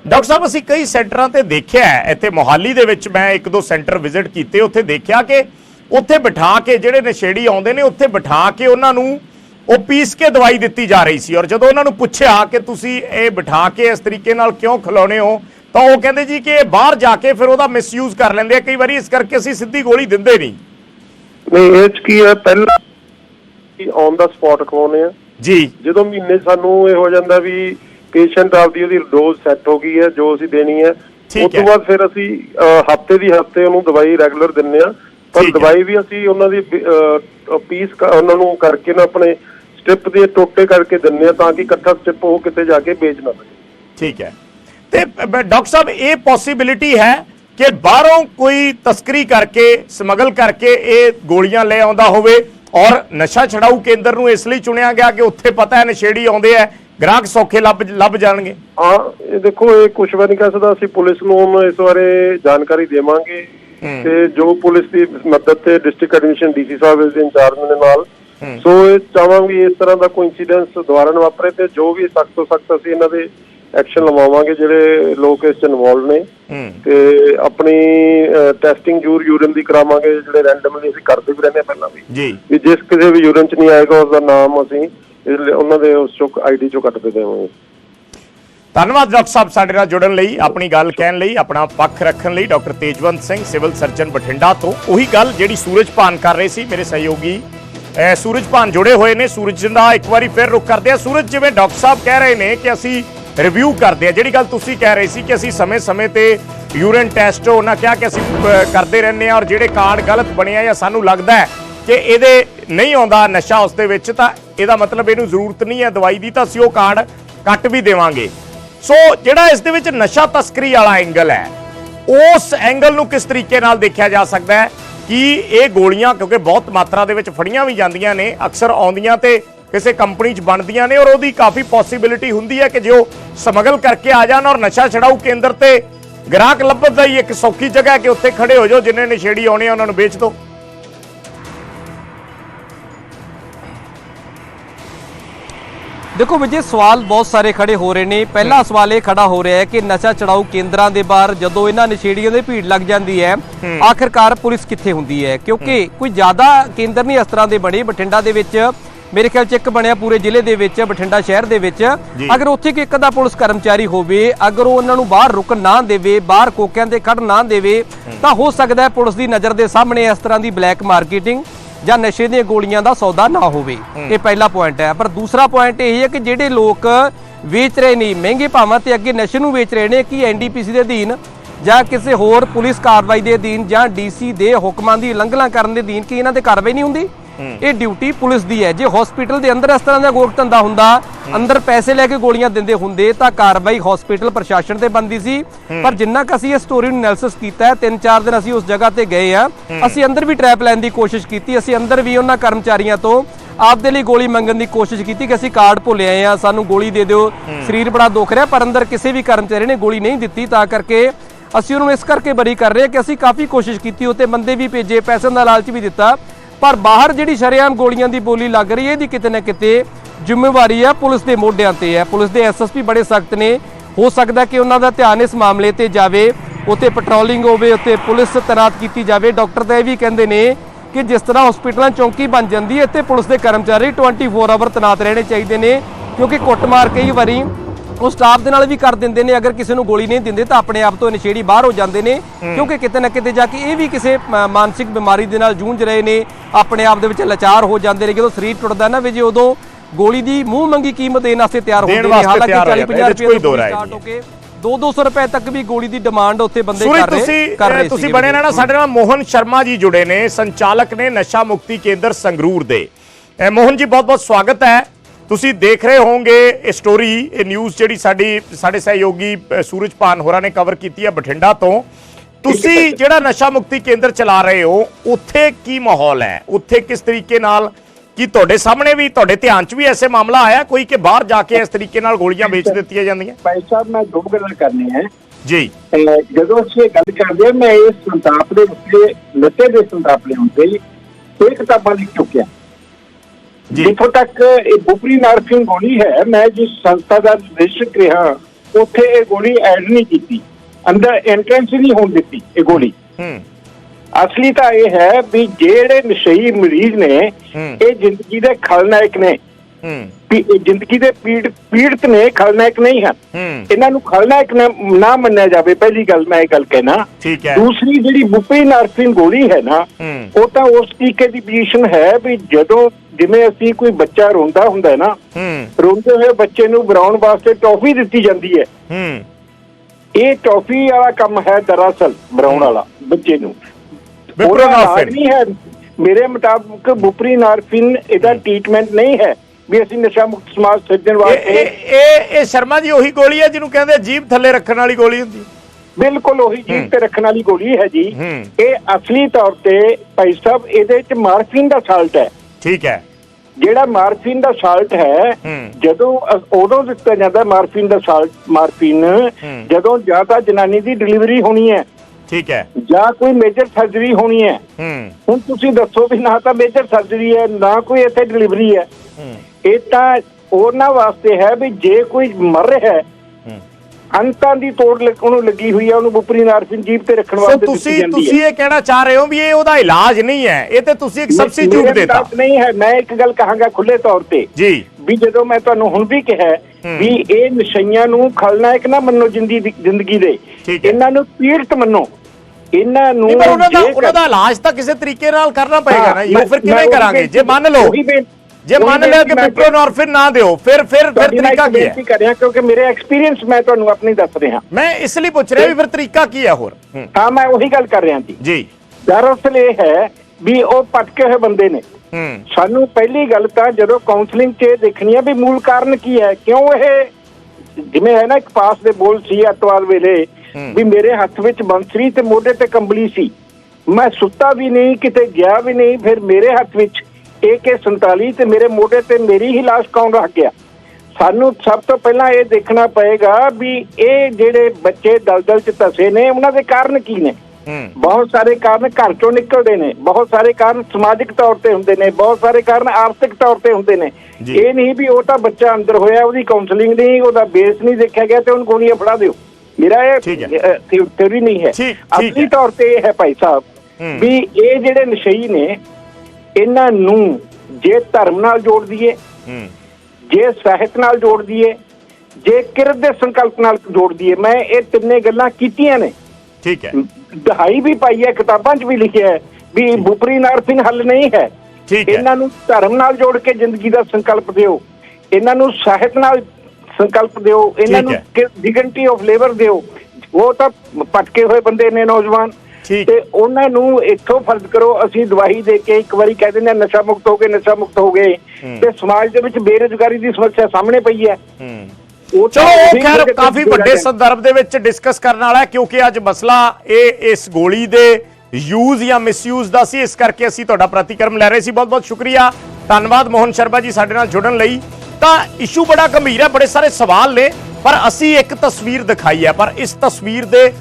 ਡਾਕਟਰ ਸਾਹਿਬ ਅਸੀਂ ਕਈ ਸੈਂਟਰਾਂ ਤੇ ਦੇਖਿਆ ਇੱਥੇ ਮੋਹਾਲੀ ਦੇ ਵਿੱਚ ਮੈਂ ਇੱਕ ਦੋ ਸੈਂਟਰ ਵਿਜ਼ਿਟ ਕੀਤੇ ਉੱਥੇ ਦੇਖਿਆ ਕਿ ਉੱਥੇ ਬਿਠਾ ਕੇ ਜਿਹੜੇ ਨਸ਼ੇੜੀ ਆਉਂਦੇ ਨੇ ਉੱਥੇ ਬਿਠਾ ਕੇ ਉਹਨਾਂ ਨੂੰ ਉਹ ਪੀਸ ਕੇ ਦਵਾਈ ਦਿੱਤੀ ਜਾ ਰਹੀ ਸੀ ਔਰ ਜਦੋਂ ਉਹਨਾਂ ਨੂੰ ਪੁੱਛਿਆ ਕਿ ਤੁਸੀਂ ਇਹ ਬਿਠਾ ਕੇ ਇਸ ਤਰੀਕੇ ਨਾਲ ਕਿਉਂ ਖਿਲਾਉਣੇ ਹੋ ਤਾਂ ਉਹ ਕਹਿੰਦੇ ਜੀ ਕਿ ਇਹ ਬਾਹਰ ਜਾ ਕੇ ਫਿਰ ਉਹਦਾ ਮਿਸਯੂਜ਼ ਕਰ ਲੈਂਦੇ ਆ। ਕਈ ਵਾਰੀ ਇਸ ਕਰਕੇ ਅਸੀਂ ਸਿੱਧੀ ਗੋਲੀ ਦਿੰਦੇ ਨਹੀਂ। ਨਹੀਂ ਇਹ ਚ ਕੀ ਹੈ? ਪਹਿਲਾਂ ਔਨ ਦਾ ਸਪੌਟ ਖਵਾਉਨੇ ਆ। ਜੀ। ਜਦੋਂ ਮਹੀਨੇ ਸਾਨੂੰ ਇਹ ਹੋ ਜਾਂਦਾ ਵੀ ਪੇਸ਼ੈਂਟ ਆਪਦੀ ਉਹਦੀ ਡੋਜ਼ ਸੈੱਟ ਹੋ ਗਈ ਹੈ ਜੋ ਅਸੀਂ ਦੇਣੀ ਹੈ ਉਸ ਤੋਂ। ਬਾਅਦ ਫਿਰ ਅਸੀਂ ਹਫ਼ਤੇ ਦੀ ਹਫ਼ਤੇ ਉਹਨੂੰ ਦਵਾਈ ਰੈਗੂਲਰ ਦਿੰਨੇ ਆ ਪਰ। ਦਵਾਈ ਵੀ ਅਸੀਂ ਉਹਨਾਂ ਦੀ ਪੀਸ ਉਹਨਾਂ ਨੂੰ ਕਰਕੇ ਨਾ ਆਪਣੇ ਸਟ੍ਰਿਪ ਦੇ ਟੋਟੇ ਕਰਕੇ ਦਿੰਨੇ ਆ ਤਾਂ ਕਿ ਇਕੱਠਾ ਸਟ੍ਰਿਪ ਉਹ ਕਿਤੇ ਜਾ ਕੇ ਵੇਚ ਨਾ ਸਕੇ। ਠੀਕ ਹੈ। ਤੇ ਡਾਕਟਰ ਸਾਹਿਬ ਇਹ ਪੋਸਿਬਿਲਿਟੀ ਹੈ ਕਿ ਬਾਹਰੋਂ ਕੋਈ ਤਸਕਰੀ ਕਰਕੇ ਸਮਗਲ ਕਰਕੇ ਇਹ ਗੋਲੀਆਂ ਲੈ ਆਉਂਦਾ ਹੋਵੇ ਔਰ ਨਸ਼ਾ ਛਡਾਊ ਕੇਂਦਰ ਨੂੰ ਇਸ ਲਈ ਚੁਣਿਆ ਗਿਆ ਕਿ ਉੱਥੇ ਪਤਾ ਹੈ ਨਸ਼ੇੜੀ ਆਉਂਦੇ ਆ ਗ੍ਰਾਹਕ ਸੌਖੇ ਲੱਭ ਲੱਭ ਜਾਣਗੇ। ਹਾਂ ਇਹ ਦੇਖੋ ਇਹ ਕੁਝ ਵੀ ਨਹੀਂ ਕਹਿ ਸਕਦਾ ਅਸੀਂ ਪੁਲਿਸ ਨੂੰ ਇਸ ਬਾਰੇ ਜਾਣਕਾਰੀ ਦੇਵਾਂਗੇ ਤੇ ਜੋ ਪੁਲਿਸ ਦੀ ਮਦਦ ਤੇ ਡਿਸਟ੍ਰਿਕਟ ਐਡਮਿਸ਼ਨ ਡੀਸੀ ਸਾਹਿਬ ਇਸ ਦੇ ਇੰਚਾਰਜ ਨੇ ਨਾਲ ਸੋ ਇਹ ਚਾਹਾਂਗੇ ਇਸ ਤਰ੍ਹਾਂ ਦਾ ਕੋਈ ਇਨਸੀਡੈਂਸ ਦੁਬਾਰਾ ਨਾ ਵਾਪਰੇ ਤੇ ਜੋ ਵੀ ਸਖਤ ਤੋਂ ਸਖਤ ਅਸੀਂ ਇਹਨਾਂ ਦੇ ਐਕਸ਼ਨ ਲਵਾਵਾਂਗੇ ਜਿਹੜੇ ਲੋਕ ਇਸ ਚ ਇਨਵੋਲਵ ਨੇ। ਤੇ ਆਪਣੀ ਟੈਸਟਿੰਗ ਜੂਰ ਯੂਰਿਨ ਦੀ ਕਰਾਵਾਂਗੇ ਜਿਹੜੇ ਰੈਂਡਮਲੀ ਅਸੀਂ ਕਰਦੇ ਵੀ ਰਹਿੰਦੇ ਪਹਿਲਾਂ ਵੀ। ਜੀ। ਵੀ ਜਿਸ ਕਿਸੇ ਵੀ ਯੂਰਿਨ ਚ ਨਹੀਂ ਆਏਗਾ ਉਸ ਦਾ ਨਾਮ ਅਸੀਂ ਉਹਨਾਂ ਦੇ ਉਸ ਚੋਂ ਆਈਡੀ ਚੋਂ ਕੱਟ ਦੇ ਦੇਵਾਂਗੇ। ਧੰਨਵਾਦ ਡਾਕਟਰ ਸਾਹਿਬ ਸਾਡੇ ਨਾਲ ਜੁੜਨ ਲਈ ਆਪਣੀ ਗੱਲ ਕਹਿਣ ਲਈ ਆਪਣਾ ਪੱਖ ਰੱਖਣ ਲਈ doctor Tejwant Singh civil surgeon Bathinda ਤੋਂ। ਉਹੀ ਗੱਲ ਜਿਹੜੀ ਸੂਰਜਪਾਨ ਕਰ ਰਹੇ ਸੀ ਮੇਰੇ ਸਹਿਯੋਗੀ ਸੂਰਜ ਭਾਨ ਜੁੜੇ ਹੋਏ ਨੇ, ਸੂਰਜ ਦਾ ਇੱਕ ਵਾਰੀ ਫਿਰ ਰੁਕ ਕਰਦੇ ਆ। ਸੂਰਜ ਜਿਵੇਂ ਡਾਕਟਰ ਸਾਹਿਬ ਕਹਿ ਰਹੇ ਨੇ ਕਿ ਅਸੀਂ ਰਿਵਿਊ ਕਰਦੇ ਆ। ਜਿਹੜੀ ਗੱਲ ਤੁਸੀਂ ਕਹਿ ਰਹੇ ਸੀ ਕਿ ਅਸੀਂ ਸਮੇਂ-ਸਮੇਂ ਤੇ ਯੂਰਿਨ ਟੈਸਟ ਉਹਨਾਂ ਕਿਹਾ ਕਿ ਅਸੀਂ ਕਰਦੇ ਰਹਿੰਦੇ ਆ ਔਰ ਜਿਹੜੇ ਕਾਰਡ ਗਲਤ ਬਣੇ ਆ ਜਾਂ ਸਾਨੂੰ ਲੱਗਦਾ ਹੈ ਕਿ ਇਹਦੇ ਨਹੀਂ ਆਉਂਦਾ, ਨਸ਼ਾ ਉਸ ਦੇ ਵਿੱਚ, ਤਾਂ ਇਹਦਾ ਮਤਲਬ ਇਹਨੂੰ ਜ਼ਰੂਰਤ ਨਹੀਂ ਹੈ ਦਵਾਈ ਦੀ, ਤਾਂ ਅਸੀਂ ਉਹ ਕਾਰਡ ਕੱਟ ਵੀ ਦੇਵਾਂਗੇ। ਸੋ ਜਿਹੜਾ ਇਸ ਦੇ ਵਿੱਚ ਨਸ਼ਾ ਤਸਕਰੀ ਵਾਲਾ ਐਂਗਲ ਹੈ, ਉਸ ਐਂਗਲ ਨੂੰ ਕਿਸ ਤਰੀਕੇ ਨਾਲ ਦੇਖਿਆ ਜਾ ਸਕਦਾ ਹੈ? ਕਿ ਇਹ ਗੋਲੀਆਂ ਕਿਉਂਕਿ ਬਹੁਤ ਮਾਤਰਾ ਦੇ ਵਿੱਚ ਫੜੀਆਂ ਵੀ ਜਾਂਦੀਆਂ ਨੇ, ਅਕਸਰ ਆਉਂਦੀਆਂ ਤੇ ਕਿਸੇ ਕੰਪਨੀ 'ਚ ਬਣਦੀਆਂ ਨੇ ਔਰ ਉਹਦੀ ਕਾਫੀ ਪੋਸਿਬਿਲਿਟੀ ਹੁੰਦੀ ਹੈ ਕਿ ਜੋ ਸਮਗਲ ਕਰਕੇ ਆ ਜਾਣ ਔਰ ਨਸ਼ਾ ਛਡਾਊ ਕੇਂਦਰ ਤੇ ਗ੍ਰਾਹਕ ਲੱਭਣ ਦਾ ਹੀ ਇੱਕ ਸੌਖੀ ਜਗ੍ਹਾ ਹੈ ਕਿ ਉੱਥੇ ਖੜੇ ਹੋ ਜਾਓ, ਜਿੰਨੇ ਨਸ਼ੇੜੀ ਆਉਣੇ ਆ, ਉਹਨਾਂ ਨੂੰ ਵੇਚ ਦਿਓ। ਦੇਖੋ ਵਿਜੇ ਸਵਾਲ ਬਹੁਤ ਸਾਰੇ ਖੜੇ ਹੋ ਰਹੇ ਨੇ। ਪਹਿਲਾ ਸਵਾਲ ਇਹ ਖੜਾ ਹੋ ਰਿਹਾ ਹੈ ਕਿ ਨਸ਼ਾ ਚੜਾਊ ਕੇਂਦਰਾਂ ਦੇ ਬਾਹਰ ਜਦੋਂ ਇਹਨਾਂ ਨਸ਼ੇੜੀਆਂ ਦੀ ਭੀੜ ਲੱਗ ਜਾਂਦੀ ਹੈ ਆਖਿਰਕਾਰ ਪੁਲਿਸ ਕਿੱਥੇ ਹੁੰਦੀ ਹੈ? ਕਿਉਂਕਿ ਕੋਈ ਜ਼ਿਆਦਾ ਕੇਂਦਰ ਨਹੀਂ ਇਸ ਤਰ੍ਹਾਂ ਦੇ ਬਣੇ। ਬਠਿੰਡਾ ਦੇ ਵਿੱਚ ਮੇਰੇ ਖਿਆਲ ਚ ਇੱਕ ਬਣਿਆ ਪੂਰੇ ਜ਼ਿਲ੍ਹੇ ਦੇ ਵਿੱਚ ਬਠਿੰਡਾ ਸ਼ਹਿਰ ਦੇ ਵਿੱਚ। ਅਗਰ ਉੱਥੇ ਕੋਈ ਇੱਕ ਅੱਧਾ ਪੁਲਿਸ ਕਰਮਚਾਰੀ ਹੋਵੇ ਅਗਰ ਉਹ ਉਹਨਾਂ ਨੂੰ ਬਾਹਰ ਰੁਕਣ ਨਾ ਦੇਵੇ ਬਾਹਰ ਕੋਕਿਆਂ ਦੇ ਖੜ ਨਾ ਦੇਵੇ ਤਾਂ ਹੋ ਸਕਦਾ ਹੈ ਪੁਲਿਸ ਦੀ ਨਜ਼ਰ ਦੇ ਸਾਹਮਣੇ ਇਸ ਤਰ੍ਹਾਂ ਦੀ ਬਲੈਕ ਮਾਰਕੀਟਿੰਗ। ਜਾਂ ਨਸ਼ੇ ਦੀਆਂ ਗੋਲੀਆਂ ਦਾ ਸੌਦਾ ਨਾ ਹੋਵੇ। ਇਹ ਪਹਿਲਾ ਪੁਆਇੰਟ ਹੈ। ਪਰ ਦੂਸਰਾ ਪੁਆਇੰਟ ਇਹ ਹੈ ਕਿ ਜਿਹੜੇ ਲੋਕ ਵੇਚ ਰਹੇ ਨੇ ਮਹਿੰਗੇ ਭਾਵਾਂ ਤੇ ਅੱਗੇ ਨਸ਼ੇ ਨੂੰ ਵੇਚ ਰਹੇ ਨੇ ਕੀ ਐਨਡੀਪੀਸੀ ਦੇ ਅਧੀਨ ਜਾਂ ਕਿਸੇ ਹੋਰ ਪੁਲਿਸ ਕਾਰਵਾਈ ਦੇ ਅਧੀਨ ਜਾਂ ਡੀਸੀ ਦੇ ਹੁਕਮਾਂ ਦੀ ਉਲੰਘਣਾ ਕਰਨ ਦੇ ਅਧੀਨ ਕੀ ਇਹਨਾਂ ਤੇ ਕਾਰਵਾਈ ਨਹੀਂ ਹੁੰਦੀ? ਇਹ ਡਿਊਟੀ ਪੁਲਿਸ ਦੀ ਹੈ। ਜੇ ਹਸਪੀਟਲ ਦੇ ਅੰਦਰ ਇਸ ਤਰ੍ਹਾਂ ਦਾ ਗੋਕ ਧੰਦਾ ਹੁੰਦਾ, ਅੰਦਰ ਪੈਸੇ ਲੈ ਕੇ ਗੋਲੀਆਂ ਦਿੰਦੇ ਹੁੰਦੇ, ਤਾਂ ਕਾਰਵਾਈ ਹਸਪੀਟਲ ਪ੍ਰਸ਼ਾਸਨ ਤੇ ਬੰਦੀ ਸੀ। ਪਰ ਜਿੰਨਾ ਕ ਅਸੀਂ ਇਹ ਸਟੋਰੀ ਨੂੰ ਐਨਾਲਿਸਿਸ ਕੀਤਾ ਹੈ ਤਿੰਨ ਚਾਰ ਦਿਨ ਅਸੀਂ ਉਸ ਜਗ੍ਹਾ ਤੇ ਗਏ ਆ ਅਸੀਂ ਅੰਦਰ ਵੀ ਟ੍ਰੈਪ ਲੈਣ ਦੀ ਕੋਸ਼ਿਸ਼ ਕੀਤੀ, ਅਸੀਂ ਅੰਦਰ ਵੀ ਉਹਨਾਂ ਕਰਮਚਾਰੀਆਂ ਤੋਂ ਆਪਦੇ ਲਈ ਗੋਲੀ ਮੰਗਣ ਦੀ ਕੋਸ਼ਿਸ਼ ਕੀਤੀ ਕਿ ਅਸੀਂ ਕਾਰਡ ਭੁੱਲ ਆਏ ਆ ਸਾਨੂੰ ਗੋਲੀ ਦੇ ਦਿਓ। ਸਰੀਰ ਬੜਾ ਦੁਖ ਰਿਹਾ, ਪਰ ਅੰਦਰ ਕਿਸੇ ਵੀ ਕਰਮਚਾਰੀ ਨੇ ਗੋਲੀ ਨਹੀਂ ਦਿੱਤੀ, ਤਾਂ ਕਰਕੇ ਅਸੀਂ ਉਹਨੂੰ ਇਸ ਕਰਕੇ ਬਰੀ ਕਰ ਰਹੇ ਕਿ ਅਸੀਂ ਕਾਫੀ ਕੋਸ਼ਿਸ਼ ਕੀਤੀ ਉੱਤੇ ਬੰਦੇ ਵੀ ਭੇਜੇ ਪੈਸੇ ਦਾ ਲਾਲਚ ਵੀ ਦਿੱਤਾ। ਪਰ ਬਾਹਰ ਜਿਹੜੀ ਸ਼ਰੇਆਮ ਗੋਲੀਆਂ ਦੀ ਬੋਲੀ ਲੱਗ ਰਹੀ ਹੈ, ਇਹਦੀ ਕਿਤੇ ਨਾ ਕਿਤੇ ਜ਼ਿੰਮੇਵਾਰੀ ਹੈ ਪੁਲਿਸ ਦੇ ਮੋਢਿਆਂ ਤੇ ਹੈ। ਪੁਲਿਸ ਦੇ ਐਸਐਸਪੀ ਬੜੇ ਸਖਤ ਨੇ। ਹੋ ਸਕਦਾ ਕਿ ਉਹਨਾਂ ਦਾ ਧਿਆਨ ਇਸ ਮਾਮਲੇ ਤੇ ਜਾਵੇ। ਉੱਤੇ ਪੈਟਰੋਲਿੰਗ ਹੋਵੇ ਉੱਤੇ ਪੁਲਿਸ ਤੈਨਾਤ ਕੀਤੀ ਜਾਵੇ। ਡਾਕਟਰ ਤਾਂ ਇਹ ਵੀ ਕਹਿੰਦੇ ਨੇ ਕਿ ਜਿਸ ਤਰ੍ਹਾਂ ਹਸਪੀਟਲਾਂ ਚੌਂਕੀ ਬਣ ਜਾਂਦੀ ਹੈ, ਇੱਥੇ ਪੁਲਿਸ ਦੇ ਕਰਮਚਾਰੀ 24 ਆਵਰ ਤੈਨਾਤ ਰਹਿਣੇ ਚਾਹੀਦੇ ਨੇ, ਕਿਉਂਕਿ ਕੁੱਟਮਾਰ ਕਈ ਵਾਰੀ ਉਹ ਸਟਾਫ ਦੇ ਨਾਲ ਵੀ ਕਰ ਦਿੰਦੇ ਨੇ ਅਗਰ ਕਿਸੇ ਨੂੰ ਗੋਲੀ ਨਹੀਂ ਦਿੰਦੇ ਤਾਂ ਆਪਣੇ ਆਪ ਤੋਂ ਨਸ਼ੇੜੀ ਬਾਹਰ ਹੋ ਜਾਂਦੇ ਨੇ। ਕਿਉਂਕਿ ਕਿਤੇ ਨਾ ਕਿਤੇ ਜਾ ਕੇ ਇਹ ਵੀ ਕਿਸੇ ਮਾਨਸਿਕ ਬਿਮਾਰੀ ਦੇ ਨਾਲ ਜੂਝ ਰਹੇ ਨੇ ਆਪਣੇ ਆਪ ਦੇ ਵਿੱਚ ਲਾਚਾਰ ਹੋ ਜਾਂਦੇ ਨੇ। ਜਦੋਂ ਸਰੀਰ ਟੁੱਟਦਾ ਨਾ ਵੀ ਜੇ ਉਦੋਂ ਗੋਲੀ ਦੀ ਮੂੰਹ ਮੰਗੀ ਕੀਮਤ ਦੇਣ ਵਾਸਤੇ ਤਿਆਰ ਹੁੰਦੇ ਨੇ। ਹਾਲਾਂਕਿ ਤਿਆਰ ਹੋ 40 ਜਾਂਦੇ, 50 ਇਹਦੇ 'ਚ ਕੋਈ ਰੁਪਏ ਦੋ ਤੋਂ ਸਟਾਰਟ। ਹੋ ਕੇ 2-200 ਰੁਪਏ ਤੱਕ ਵੀ ਗੋਲੀ ਦੀ ਡਿਮਾਂਡ ਉੱਥੇ ਬੰਦੇ ਕਰ ਰਹੇ ਤੁਸੀਂ ਕਰ ਰਹੇ ਤੁਸੀਂ ਬਣੇ ਰਹਿਣਾ ਸਾਡੇ ਨਾਲ ਮੋਹਨ ਸ਼ਰਮਾ ਜੀ ਜੁੜੇ ਨੇ ਸੰਚਾਲਕ ਨੇ ਨਸ਼ਾ ਮੁਕਤੀ ਕੇਂਦਰ ਸੰਗਰੂਰ ਦੇ। ਮੋਹਨ ਜੀ ਬਹੁਤ ਬਹੁਤ ਸਵਾਗਤ ਹੈ। ਤੁਸੀਂ ਦੇਖ ਰਹੇ ਹੋਵੋਗੇ ਇਹ ਸਟੋਰੀ ਇਹ ਨਿਊਜ਼ ਜਿਹੜੀ ਸਾਡੀ ਸਾਡੇ ਸਹਿਯੋਗੀ ਅਹ, ਸੂਰਜਪਾਨ ਹੋਰਾਂ ਨੇ ਕਵਰ ਕੀਤੀ ਹੈ ਬਠਿੰਡਾ ਤੋਂ। ਤੁਸੀਂ ਜਿਹੜਾ ਨਸ਼ਾ ਮੁਕਤੀ ਕੇਂਦਰ ਚਲਾ ਰਹੇ ਹੋ ਉੱਥੇ ਕੀ ਮਾਹੌਲ ਹੈ? ਉੱਥੇ ਕਿਸ ਤਰੀਕੇ ਨਾਲ ਕੀ ਤੁਹਾਡੇ ਸਾਹਮਣੇ ਵੀ ਤੁਹਾਡੇ ਧਿਆਨ 'ਚ ਵੀ ਐਸੇ ਮਾਮਲਾ ਆਇਆ ਕੋਈ ਕਿ ਬਾਹਰ ਜਾ ਕੇ ਇਸ ਤਰੀਕੇ ਨਾਲ ਗੋਲੀਆਂ ਵੇਚ ਦਿੱਤੀਆਂ ਜਾਂਦੀਆਂ? ਭਾਈ ਸਾਹਿਬ ਮੈਂ ਦੋ ਗੱਲਾਂ ਕਰਨੀਆਂ ਹੈ। ਜੀ। ਜਦੋਂ ਅਸੀਂ ਗੱਲ ਕਰਦੇ ਹਾਂ, ਮੈਂ ਇਸ ਸੰਤਾਪ ਦੇ ਉੱਤੇ ਨਸ਼ੇ ਦੇ ਸੰਤਾਪ ਦੇ ਉੱਤੇ ਇਹ ਕਿਤਾਬਾਂ ਲਿਖ ਚੁੱਕਿਆ। ਜਿੱਥੋਂ ਤੱਕ ਇਹ ਬੁਪਰੀ ਨਾਰਫਿਨ ਗੋਲੀ ਹੈ ਮੈਂ ਜਿਸ ਸੰਸਥਾ ਦਾ ਨਿਰਦੇਸ਼ਕ ਰਿਹਾ ਉੱਥੇ ਇਹ ਗੋਲੀ ਐਡ ਨਹੀਂ ਕੀਤੀ। ਅੰਦਰ ਐਂਟਰੈਂਸ ਨਹੀਂ ਹੋਣ ਦਿੱਤੀ ਇਹ ਗੋਲੀ। ਹੂੰ। ਅਸਲੀ ਤਾਂ ਇਹ ਹੈ ਵੀ ਜਿਹੜੇ ਨਸ਼ਈ ਮਰੀਜ਼ ਨੇ। ਇਹ ਜ਼ਿੰਦਗੀ ਦੇ ਖਲਨਾਇਕ ਨੇ। ਹੂੰ। ਜ਼ਿੰਦਗੀ ਦੇ ਪੀੜ ਪੀੜਤ ਨੇ ਖਲਨਾਇਕ ਨਹੀਂ ਹਨ। ਇਹਨਾਂ ਨੂੰ ਖਲਨਾਇਕ ਨਾ ਮੰਨਿਆ ਜਾਵੇ ਪਹਿਲੀ ਗੱਲ ਮੈਂ ਇਹ ਗੱਲ ਕਹਿਣਾ। ਠੀਕ ਹੈ। ਦੂਸਰੀ ਜਿਹੜੀ ਬੁਪਰੀ ਨਾਰਫਿਨ ਗੋਲੀ ਹੈ ਨਾ ਉਹ ਤਾਂ ਉਸ ਤਰੀਕੇ ਦੀ ਪੋਜੀਸ਼ਨ ਹੈ ਵੀ ਜਦੋਂ ਜਿਵੇਂ ਅਸੀਂ ਕੋਈ ਬੱਚਾ ਰੋਂਦਾ ਹੁੰਦਾ ਹੈ ਨਾ ਹੂੰ। ਰੋਂਦੇ ਹੋਏ ਬੱਚੇ ਨੂੰ ਬਰਾਉਣ ਵਾਸਤੇ ਟੌਫੀ ਦਿੱਤੀ ਜਾਂਦੀ ਹੈ। ਹੂੰ। ਇਹ ਟੌਫੀ ਵਾਲਾ ਕੰਮ ਹੈ ਦਰਅਸਲ ਬਰਾਉਣ ਵਾਲਾ ਬੱਚੇ ਨੂੰ। ਉਹਦਾ ਨਹੀਂ ਹੈ। ਮੇਰੇ ਮੁਤਾਬਕ ਬੁਪਰੀ ਨਾਰਫਿਨ ਇਹਦਾ ਟ੍ਰੀਟਮੈਂਟ ਨਹੀਂ ਹੈ ਵੀ ਅਸੀਂ ਨਸ਼ਾ ਮੁਕਤ ਸਮਾਜ ਸਿਰਜਣ ਵਾਸਤੇ ਇਹ ਇਹ ਸ਼ਰਮਾ ਜੀ ਉਹੀ ਗੋਲੀ ਹੈ ਜਿਹਨੂੰ ਕਹਿੰਦੇ ਜੀਭ ਥੱਲੇ ਰੱਖਣ ਵਾਲੀ ਗੋਲੀ ਹੁੰਦੀ। ਬਿਲਕੁਲ ਉਹੀ ਜੀਭ ਤੇ ਰੱਖਣ ਵਾਲੀ ਗੋਲੀ ਹੈ ਜੀ। ਇਹ ਅਸਲੀ ਤੌਰ ਤੇ ਭਾਈ ਸਾਹਿਬ ਇਹਦੇ ਚ ਮਾਰਫਿਨ ਦਾ ਸਾਲਟ ਹੈ। ਠੀਕ ਹੈ। ਜਿਹੜਾ ਮਾਰਫਿਨ ਦਾ ਸਾਲਟ ਹੈ। ਜਦੋਂ ਉਦੋਂ ਦਿੱਤਾ ਜਾਂਦਾ ਮਾਰਫਿਨ ਦਾ ਸਾਲਟ ਮਾਰਫਿਨ। ਜਦੋਂ ਜਾਂ ਤਾਂ ਜਨਾਨੀ ਦੀ ਡਿਲੀਵਰੀ ਹੋਣੀ ਹੈ। ਠੀਕ ਹੈ। ਜਾਂ ਕੋਈ ਮੇਜਰ ਸਰਜਰੀ ਹੋਣੀ ਹੈ। ਹੁਣ ਤੁਸੀਂ ਦੱਸੋ ਵੀ ਨਾ ਤਾਂ ਮੇਜਰ ਸਰਜਰੀ ਹੈ ਨਾ ਕੋਈ ਇੱਥੇ ਡਿਲੀਵਰੀ ਹੈ। ਇਹ ਤਾਂ ਉਹਨਾਂ ਵਾਸਤੇ ਹੈ ਵੀ ਜੇ ਕੋਈ ਮਰ ਰਿਹਾ ਹੂੰ। ਅੰਤਾਂ ਦੀ ਤੋੜ ਉਹਨੂੰ ਲੱਗੀ ਹੋਈ ਹੈ ਉਹਨੂੰ ਬੁਪਰੀ ਨਾਰਫਿਨ ਜੀਭ ਤੇ ਰੱਖਣ ਵਾਸਤੇ ਤੁਸੀਂ ਜਾਂਦੀ ਤੁਸੀਂ ਇਹ ਕਹਿਣਾ ਚਾਹ ਰਹੇ ਹੋ ਵੀ ਇਹ ਉਹਦਾ ਇਲਾਜ ਨਹੀਂ ਹੈ ਇਹ ਤੇ ਤੁਸੀਂ ਇੱਕ ਸਬਸਟੀਟਿਊਟ ਦੇਤਾ। ਨਹੀਂ ਹੈ ਮੈਂ ਇੱਕ ਗੱਲ ਕਹਾਂਗਾ ਖੁੱਲੇ ਤੌਰ ਤੇ। ਜੀ। ਵੀ ਜਦੋਂ ਮੈਂ ਤੁਹਾਨੂੰ ਹੁਣ ਵੀ ਕਿਹਾ ਵੀ ਇਹ ਨਸ਼ਈਆਂ ਨੂੰ ਖਲਨਾਇਕ ਨਾ ਮੰਨੋ ਜ਼ਿੰਦਗੀ ਜ਼ਿੰਦਗੀ ਦੇ। ਇਹਨਾਂ ਨੂੰ ਪੀੜਤ ਮੰਨੋ। ਇਹਨਾਂ ਨੂੰ ਪਰ ਉਹਨਾਂ ਦਾ ਜੇਕਰ- ਉਹਨਾਂ ਦਾ ਇਲਾਜ ਤਾਂ ਕਿਸੇ ਤਰੀਕੇ ਨਾਲ ਕਰਨਾ ਪਏਗਾ ਨਾ। ਫਿਰ ਕਿਵੇਂ ਕਰਾਂਗੇ? ਜੇ ਮੰਨ ਲਓ ਜੇ ਮੰਨ ਲਿਆ ਕਿ ਬਿਪਰੋਨੋਰਫਿਨ ਨਾ ਦਿਓ ਫਿਰ ਫਿਰ ਫਿਰ ਤਰੀਕਾ ਕੀ ਹੈ? ਬੇਨਤੀ ਕਰ ਰਿਹਾ ਕਿਉਂਕਿ ਮੇਰੇ ਐਕਸਪੀਰੀਅੰਸ ਮੈਂ ਤੁਹਾਨੂੰ ਆਪਣੀ ਦੱਸ ਰਿਹਾ। ਮੈਂ ਇਸ ਲਈ ਪੁੱਛ ਰਿਹਾ ਵੀ ਫਿਰ ਤਰੀਕਾ ਕੀ ਹੈ ਹੋਰ? ਹੂੰ, ਹਾਂ ਮੈਂ ਉਹੀ ਗੱਲ ਕਰ ਰਿਹਾ ਜੀ। ਜੀ। ਦਰਅਸਲ ਇਹ ਹੈ ਵੀ ਉਹ ਭਟਕੇ ਹੋਏ ਬੰਦੇ ਨੇ। ਹੂੰ। ਸਾਨੂੰ ਪਹਿਲੀ ਗੱਲ ਤਾਂ ਜਦੋਂ ਕਾਉਂਸਲਿੰਗ 'ਚ ਦੇਖਣੀ ਆ ਵੀ ਮੂਲ ਕਾਰਨ ਕੀ ਹੈ ਕਿਉਂ ਇਹ ਜਿਵੇਂ ਹੈ ਨਾ ਇੱਕ ਪਾਸ ਦੇ ਬੋਲ ਸੀ ਅਤਵਾਲ ਵੇਲੇ ਵੀ ਮੇਰੇ ਹੱਥ ਵਿੱਚ ਬੰਸਰੀ ਤੇ ਮੋਢੇ ਤੇ ਕੰਬਲੀ ਸੀ। ਮੈਂ ਸੁੱਤਾ ਵੀ ਨਹੀਂ ਕਿਤੇ ਗਿਆ ਵੀ ਨਹੀਂ ਫਿਰ ਮੇਰੇ ਹੱਥ ਵਿੱਚ AK47 ਤੇ ਮੇਰੇ ਮੋਢੇ ਤੇ ਮੇਰੀ ਹੀ ਲਾਸ਼ ਕੌਣ ਰੱਖ ਗਿਆ ਸਾਨੂੰ ਸਭ ਤੋਂ ਪਹਿਲਾਂ ਇਹ ਦੇਖਣਾ ਪਏਗਾ ਵੀ ਇਹ ਜਿਹੜੇ ਬੱਚੇ ਦਲਦਲ 'ਚ ਧਸੇ ਨੇ ਉਹਨਾਂ ਦੇ ਕਾਰਨ ਕੀ ਨੇ ਬਹੁਤ ਸਾਰੇ ਕਾਰਨ ਘਰ ਚੋਂ ਨਿਕਲਦੇ ਨੇ ਬਹੁਤ ਸਾਰੇ ਕਾਰਨ ਸਮਾਜਿਕ ਤੌਰ ਤੇ ਹੁੰਦੇ ਨੇ ਬਹੁਤ ਸਾਰੇ ਕਾਰਨ ਆਰਥਿਕ ਤੌਰ ਤੇ ਹੁੰਦੇ ਨੇ। ਇਹ ਨਹੀਂ ਵੀ ਉਹ ਤਾਂ ਬੱਚਾ ਅੰਦਰ ਹੋਇਆ ਉਹਦੀ ਕਾਉਂਸਲਿੰਗ ਨਹੀਂ ਉਹਦਾ ਬੇਸ ਨਹੀਂ ਦੇਖਿਆ ਗਿਆ ਤੇ ਉਹਨੂੰ ਗੋਲੀਆਂ ਫੜਾ ਦਿਓ ਮੇਰਾ ਇਹ। ਥਿਉਰੀ ਨਹੀਂ ਹੈ ਅਸਲੀ। ਤੌਰ ਤੇ ਇਹ ਹੈ ਭਾਈ ਸਾਹਿਬ। ਵੀ ਇਹ ਜਿਹੜੇ ਨਸ਼ਈ ਨੇ ਇਹਨਾਂ ਨੂੰ ਜੇ ਧਰਮ ਨਾਲ ਜੋੜ ਦਈਏ ਹੂੰ। ਜੇ ਸਾਹਿਤ ਨਾਲ ਜੋੜ ਦਈਏ ਜੇ ਕਿਰਤ ਦੇ ਸੰਕਲਪ ਨਾਲ ਜੋੜ ਦਈਏ ਮੈਂ ਇਹ ਤਿੰਨੇ ਗੱਲਾਂ ਕੀਤੀਆਂ ਨੇ। ਠੀਕ ਹੈ। ਦਹਾਈ ਵੀ ਪਾਈ ਹੈ ਕਿਤਾਬਾਂ 'ਚ ਵੀ ਲਿਖਿਆ ਹੈ ਵੀ ਬੁਪਰੀ ਨਾਰਥਿੰਗ ਹੱਲ ਨਹੀਂ ਹੈ। ਠੀਕ ਹੈ। ਇਹਨਾਂ ਨੂੰ ਧਰਮ ਨਾਲ ਜੋੜ ਕੇ ਜ਼ਿੰਦਗੀ ਦਾ ਸੰਕਲਪ ਦਿਓ। ਇਹਨਾਂ ਨੂੰ ਸਾਹਿਤ ਨਾਲ ਸੰਕਲਪ ਦਿਓ। ਇਹਨਾਂ ਨੂੰ। ਡਿਗਨਿਟੀ ਆਫ ਲੇਬਰ ਦਿਓ। ਉਹ ਤਾਂ ਭਟਕੇ ਹੋਏ ਬੰਦੇ ਨੇ ਨੌਜਵਾਨ। ਤੇ ਉਹਨਾਂ ਨੂੰ ਇੱਥੋਂ ਫਰਜ਼ ਕਰੋ ਅਸੀਂ ਦਵਾਈ ਦੇ ਕੇ ਇੱਕ ਵਾਰੀ ਕਹਿ ਦਿੰਦੇ ਹਾਂ ਨਸ਼ਾ ਮੁਕਤ ਹੋ ਗਏ ਨਸ਼ਾ ਮੁਕਤ ਹੋ ਗਏ। ਤੇ ਸਮਾਜ ਦੇ ਵਿੱਚ ਬੇਰੁਜ਼ਗਾਰੀ ਦੀ ਸਮੱਸਿਆ ਸਾਹਮਣੇ ਪਈ ਹੈ। ਉਹ ਚਲੋ ਉਹ ਖੈਰ ਕਾਫੀ ਵੱਡੇ। ਸੰਦਰਭ ਦੇ ਵਿੱਚ ਡਿਸਕਸ ਕਰਨ ਵਾਲਾ ਕਿਉਂਕਿ ਅੱਜ ਮਸਲਾ ਇਹ ਇਸ ਗੋਲੀ ਦੇ ਯੂਜ਼ ਜਾਂ ਮਿਸਯੂਜ਼ ਦਾ ਸੀ। ਇਸ ਕਰਕੇ ਅਸੀਂ ਤੁਹਾਡਾ ਪ੍ਰਤੀਕਰਮ ਲੈ ਰਹੇ ਸੀ। ਬਹੁਤ ਬਹੁਤ ਸ਼ੁਕਰੀਆ। ਧੰਨਵਾਦ ਮੋਹਨ ਸ਼ਰਮਾ ਜੀ ਸਾਡੇ ਨਾਲ ਜੁੜਨ ਲਈ। ਤਾਂ ਇਸ਼ੂ ਬੜਾ ਗੰਭੀਰ ਹੈ ਬੜੇ ਸਾਰੇ ਸਵਾਲ ਨੇ ਪਰ ਅਸੀਂ ਇੱਕ ਤਸਵੀਰ ਦਿਖਾਈ ਹੈ। ਪਰ ਇਸ ਤਸਵੀਰ ਦੇ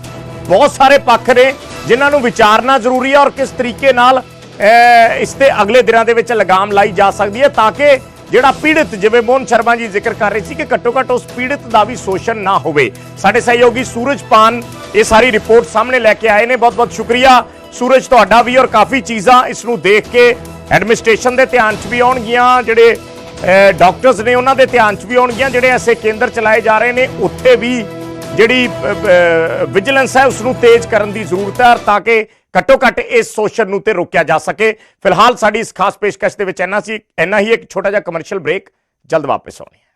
ਬਹੁਤ ਸਾਰੇ ਪੱਖ ਨੇ ਜਿਨ੍ਹਾਂ ਨੂੰ ਵਿਚਾਰਨਾ ਜ਼ਰੂਰੀ ਹੈ ਔਰ ਕਿਸ ਤਰੀਕੇ ਨਾਲ ਅਹ, ਇਸ ਤੇ ਅਗਲੇ ਦਿਨਾਂ ਦੇ ਵਿੱਚ ਲਗਾਮ ਲਾਈ ਜਾ ਸਕਦੀ ਹੈ ਤਾਂ ਕਿ ਜਿਹੜਾ ਪੀੜਤ ਜਿਵੇਂ ਮੋਹਨ ਸ਼ਰਮਾ ਜੀ ਜ਼ਿਕਰ ਕਰ ਰਹੇ ਸੀ ਕਿ ਘੱਟੋ ਘੱਟ ਉਸ ਪੀੜਤ ਦਾ ਵੀ ਸ਼ੋਸ਼ਣ ਨਾ ਹੋਵੇ। ਸਾਡੇ ਸਹਿਯੋਗੀ ਸੂਰਜ ਪਾਨ ਇਹ ਸਾਰੀ ਰਿਪੋਰਟ ਸਾਹਮਣੇ ਲੈ ਕੇ ਆਏ ਨੇ। ਬਹੁਤ ਬਹੁਤ ਸ਼ੁਕਰੀਆ। ਸੂਰਜ ਤੁਹਾਡਾ ਵੀ ਔਰ ਕਾਫੀ ਚੀਜ਼ਾਂ ਇਸ ਨੂੰ ਦੇਖ ਕੇ ਐਡਮਿਨਿਸਟ੍ਰੇਸ਼ਨ ਦੇ ਧਿਆਨ 'ਚ ਵੀ ਆਉਣਗੀਆਂ ਜਿਹੜੇ ਡਾਕਟਰਸ ਨੇ ਉਹਨਾਂ ਦੇ ਧਿਆਨ 'ਚ ਵੀ ਆਉਣਗੀਆਂ ਜਿਹੜੇ ਐਸੇ ਕੇਂਦਰ ਚਲਾਏ ਜਾ ਰਹੇ ਨੇ ਉੱਥੇ ਵੀ ਜਿਹੜੀ ਵਿਜੀਲੈਂਸ ਹੈ ਉਸ ਨੂੰ ਤੇਜ਼ ਕਰਨ ਦੀ ਜ਼ਰੂਰਤ ਹੈ ਔਰ ਤਾਂ ਕਿ ਘੱਟੋ ਘੱਟ ਇਸ ਸ਼ੋਸ਼ਣ ਨੂੰ ਤੇ ਰੋਕਿਆ ਜਾ ਸਕੇ। ਫਿਲਹਾਲ ਸਾਡੀ ਇਸ ਖਾਸ ਪੇਸ਼ਕਸ਼ ਦੇ ਵਿੱਚ ਇੰਨਾ ਸੀ, ਇੰਨਾ ਹੀ ਇੱਕ ਛੋਟਾ ਜਿਹਾ ਕਮਰਸ਼ੀਅਲ ਬ੍ਰੇਕ ਜਲਦ ਵਾਪਸ ਆਉਣੀ ਹੈ।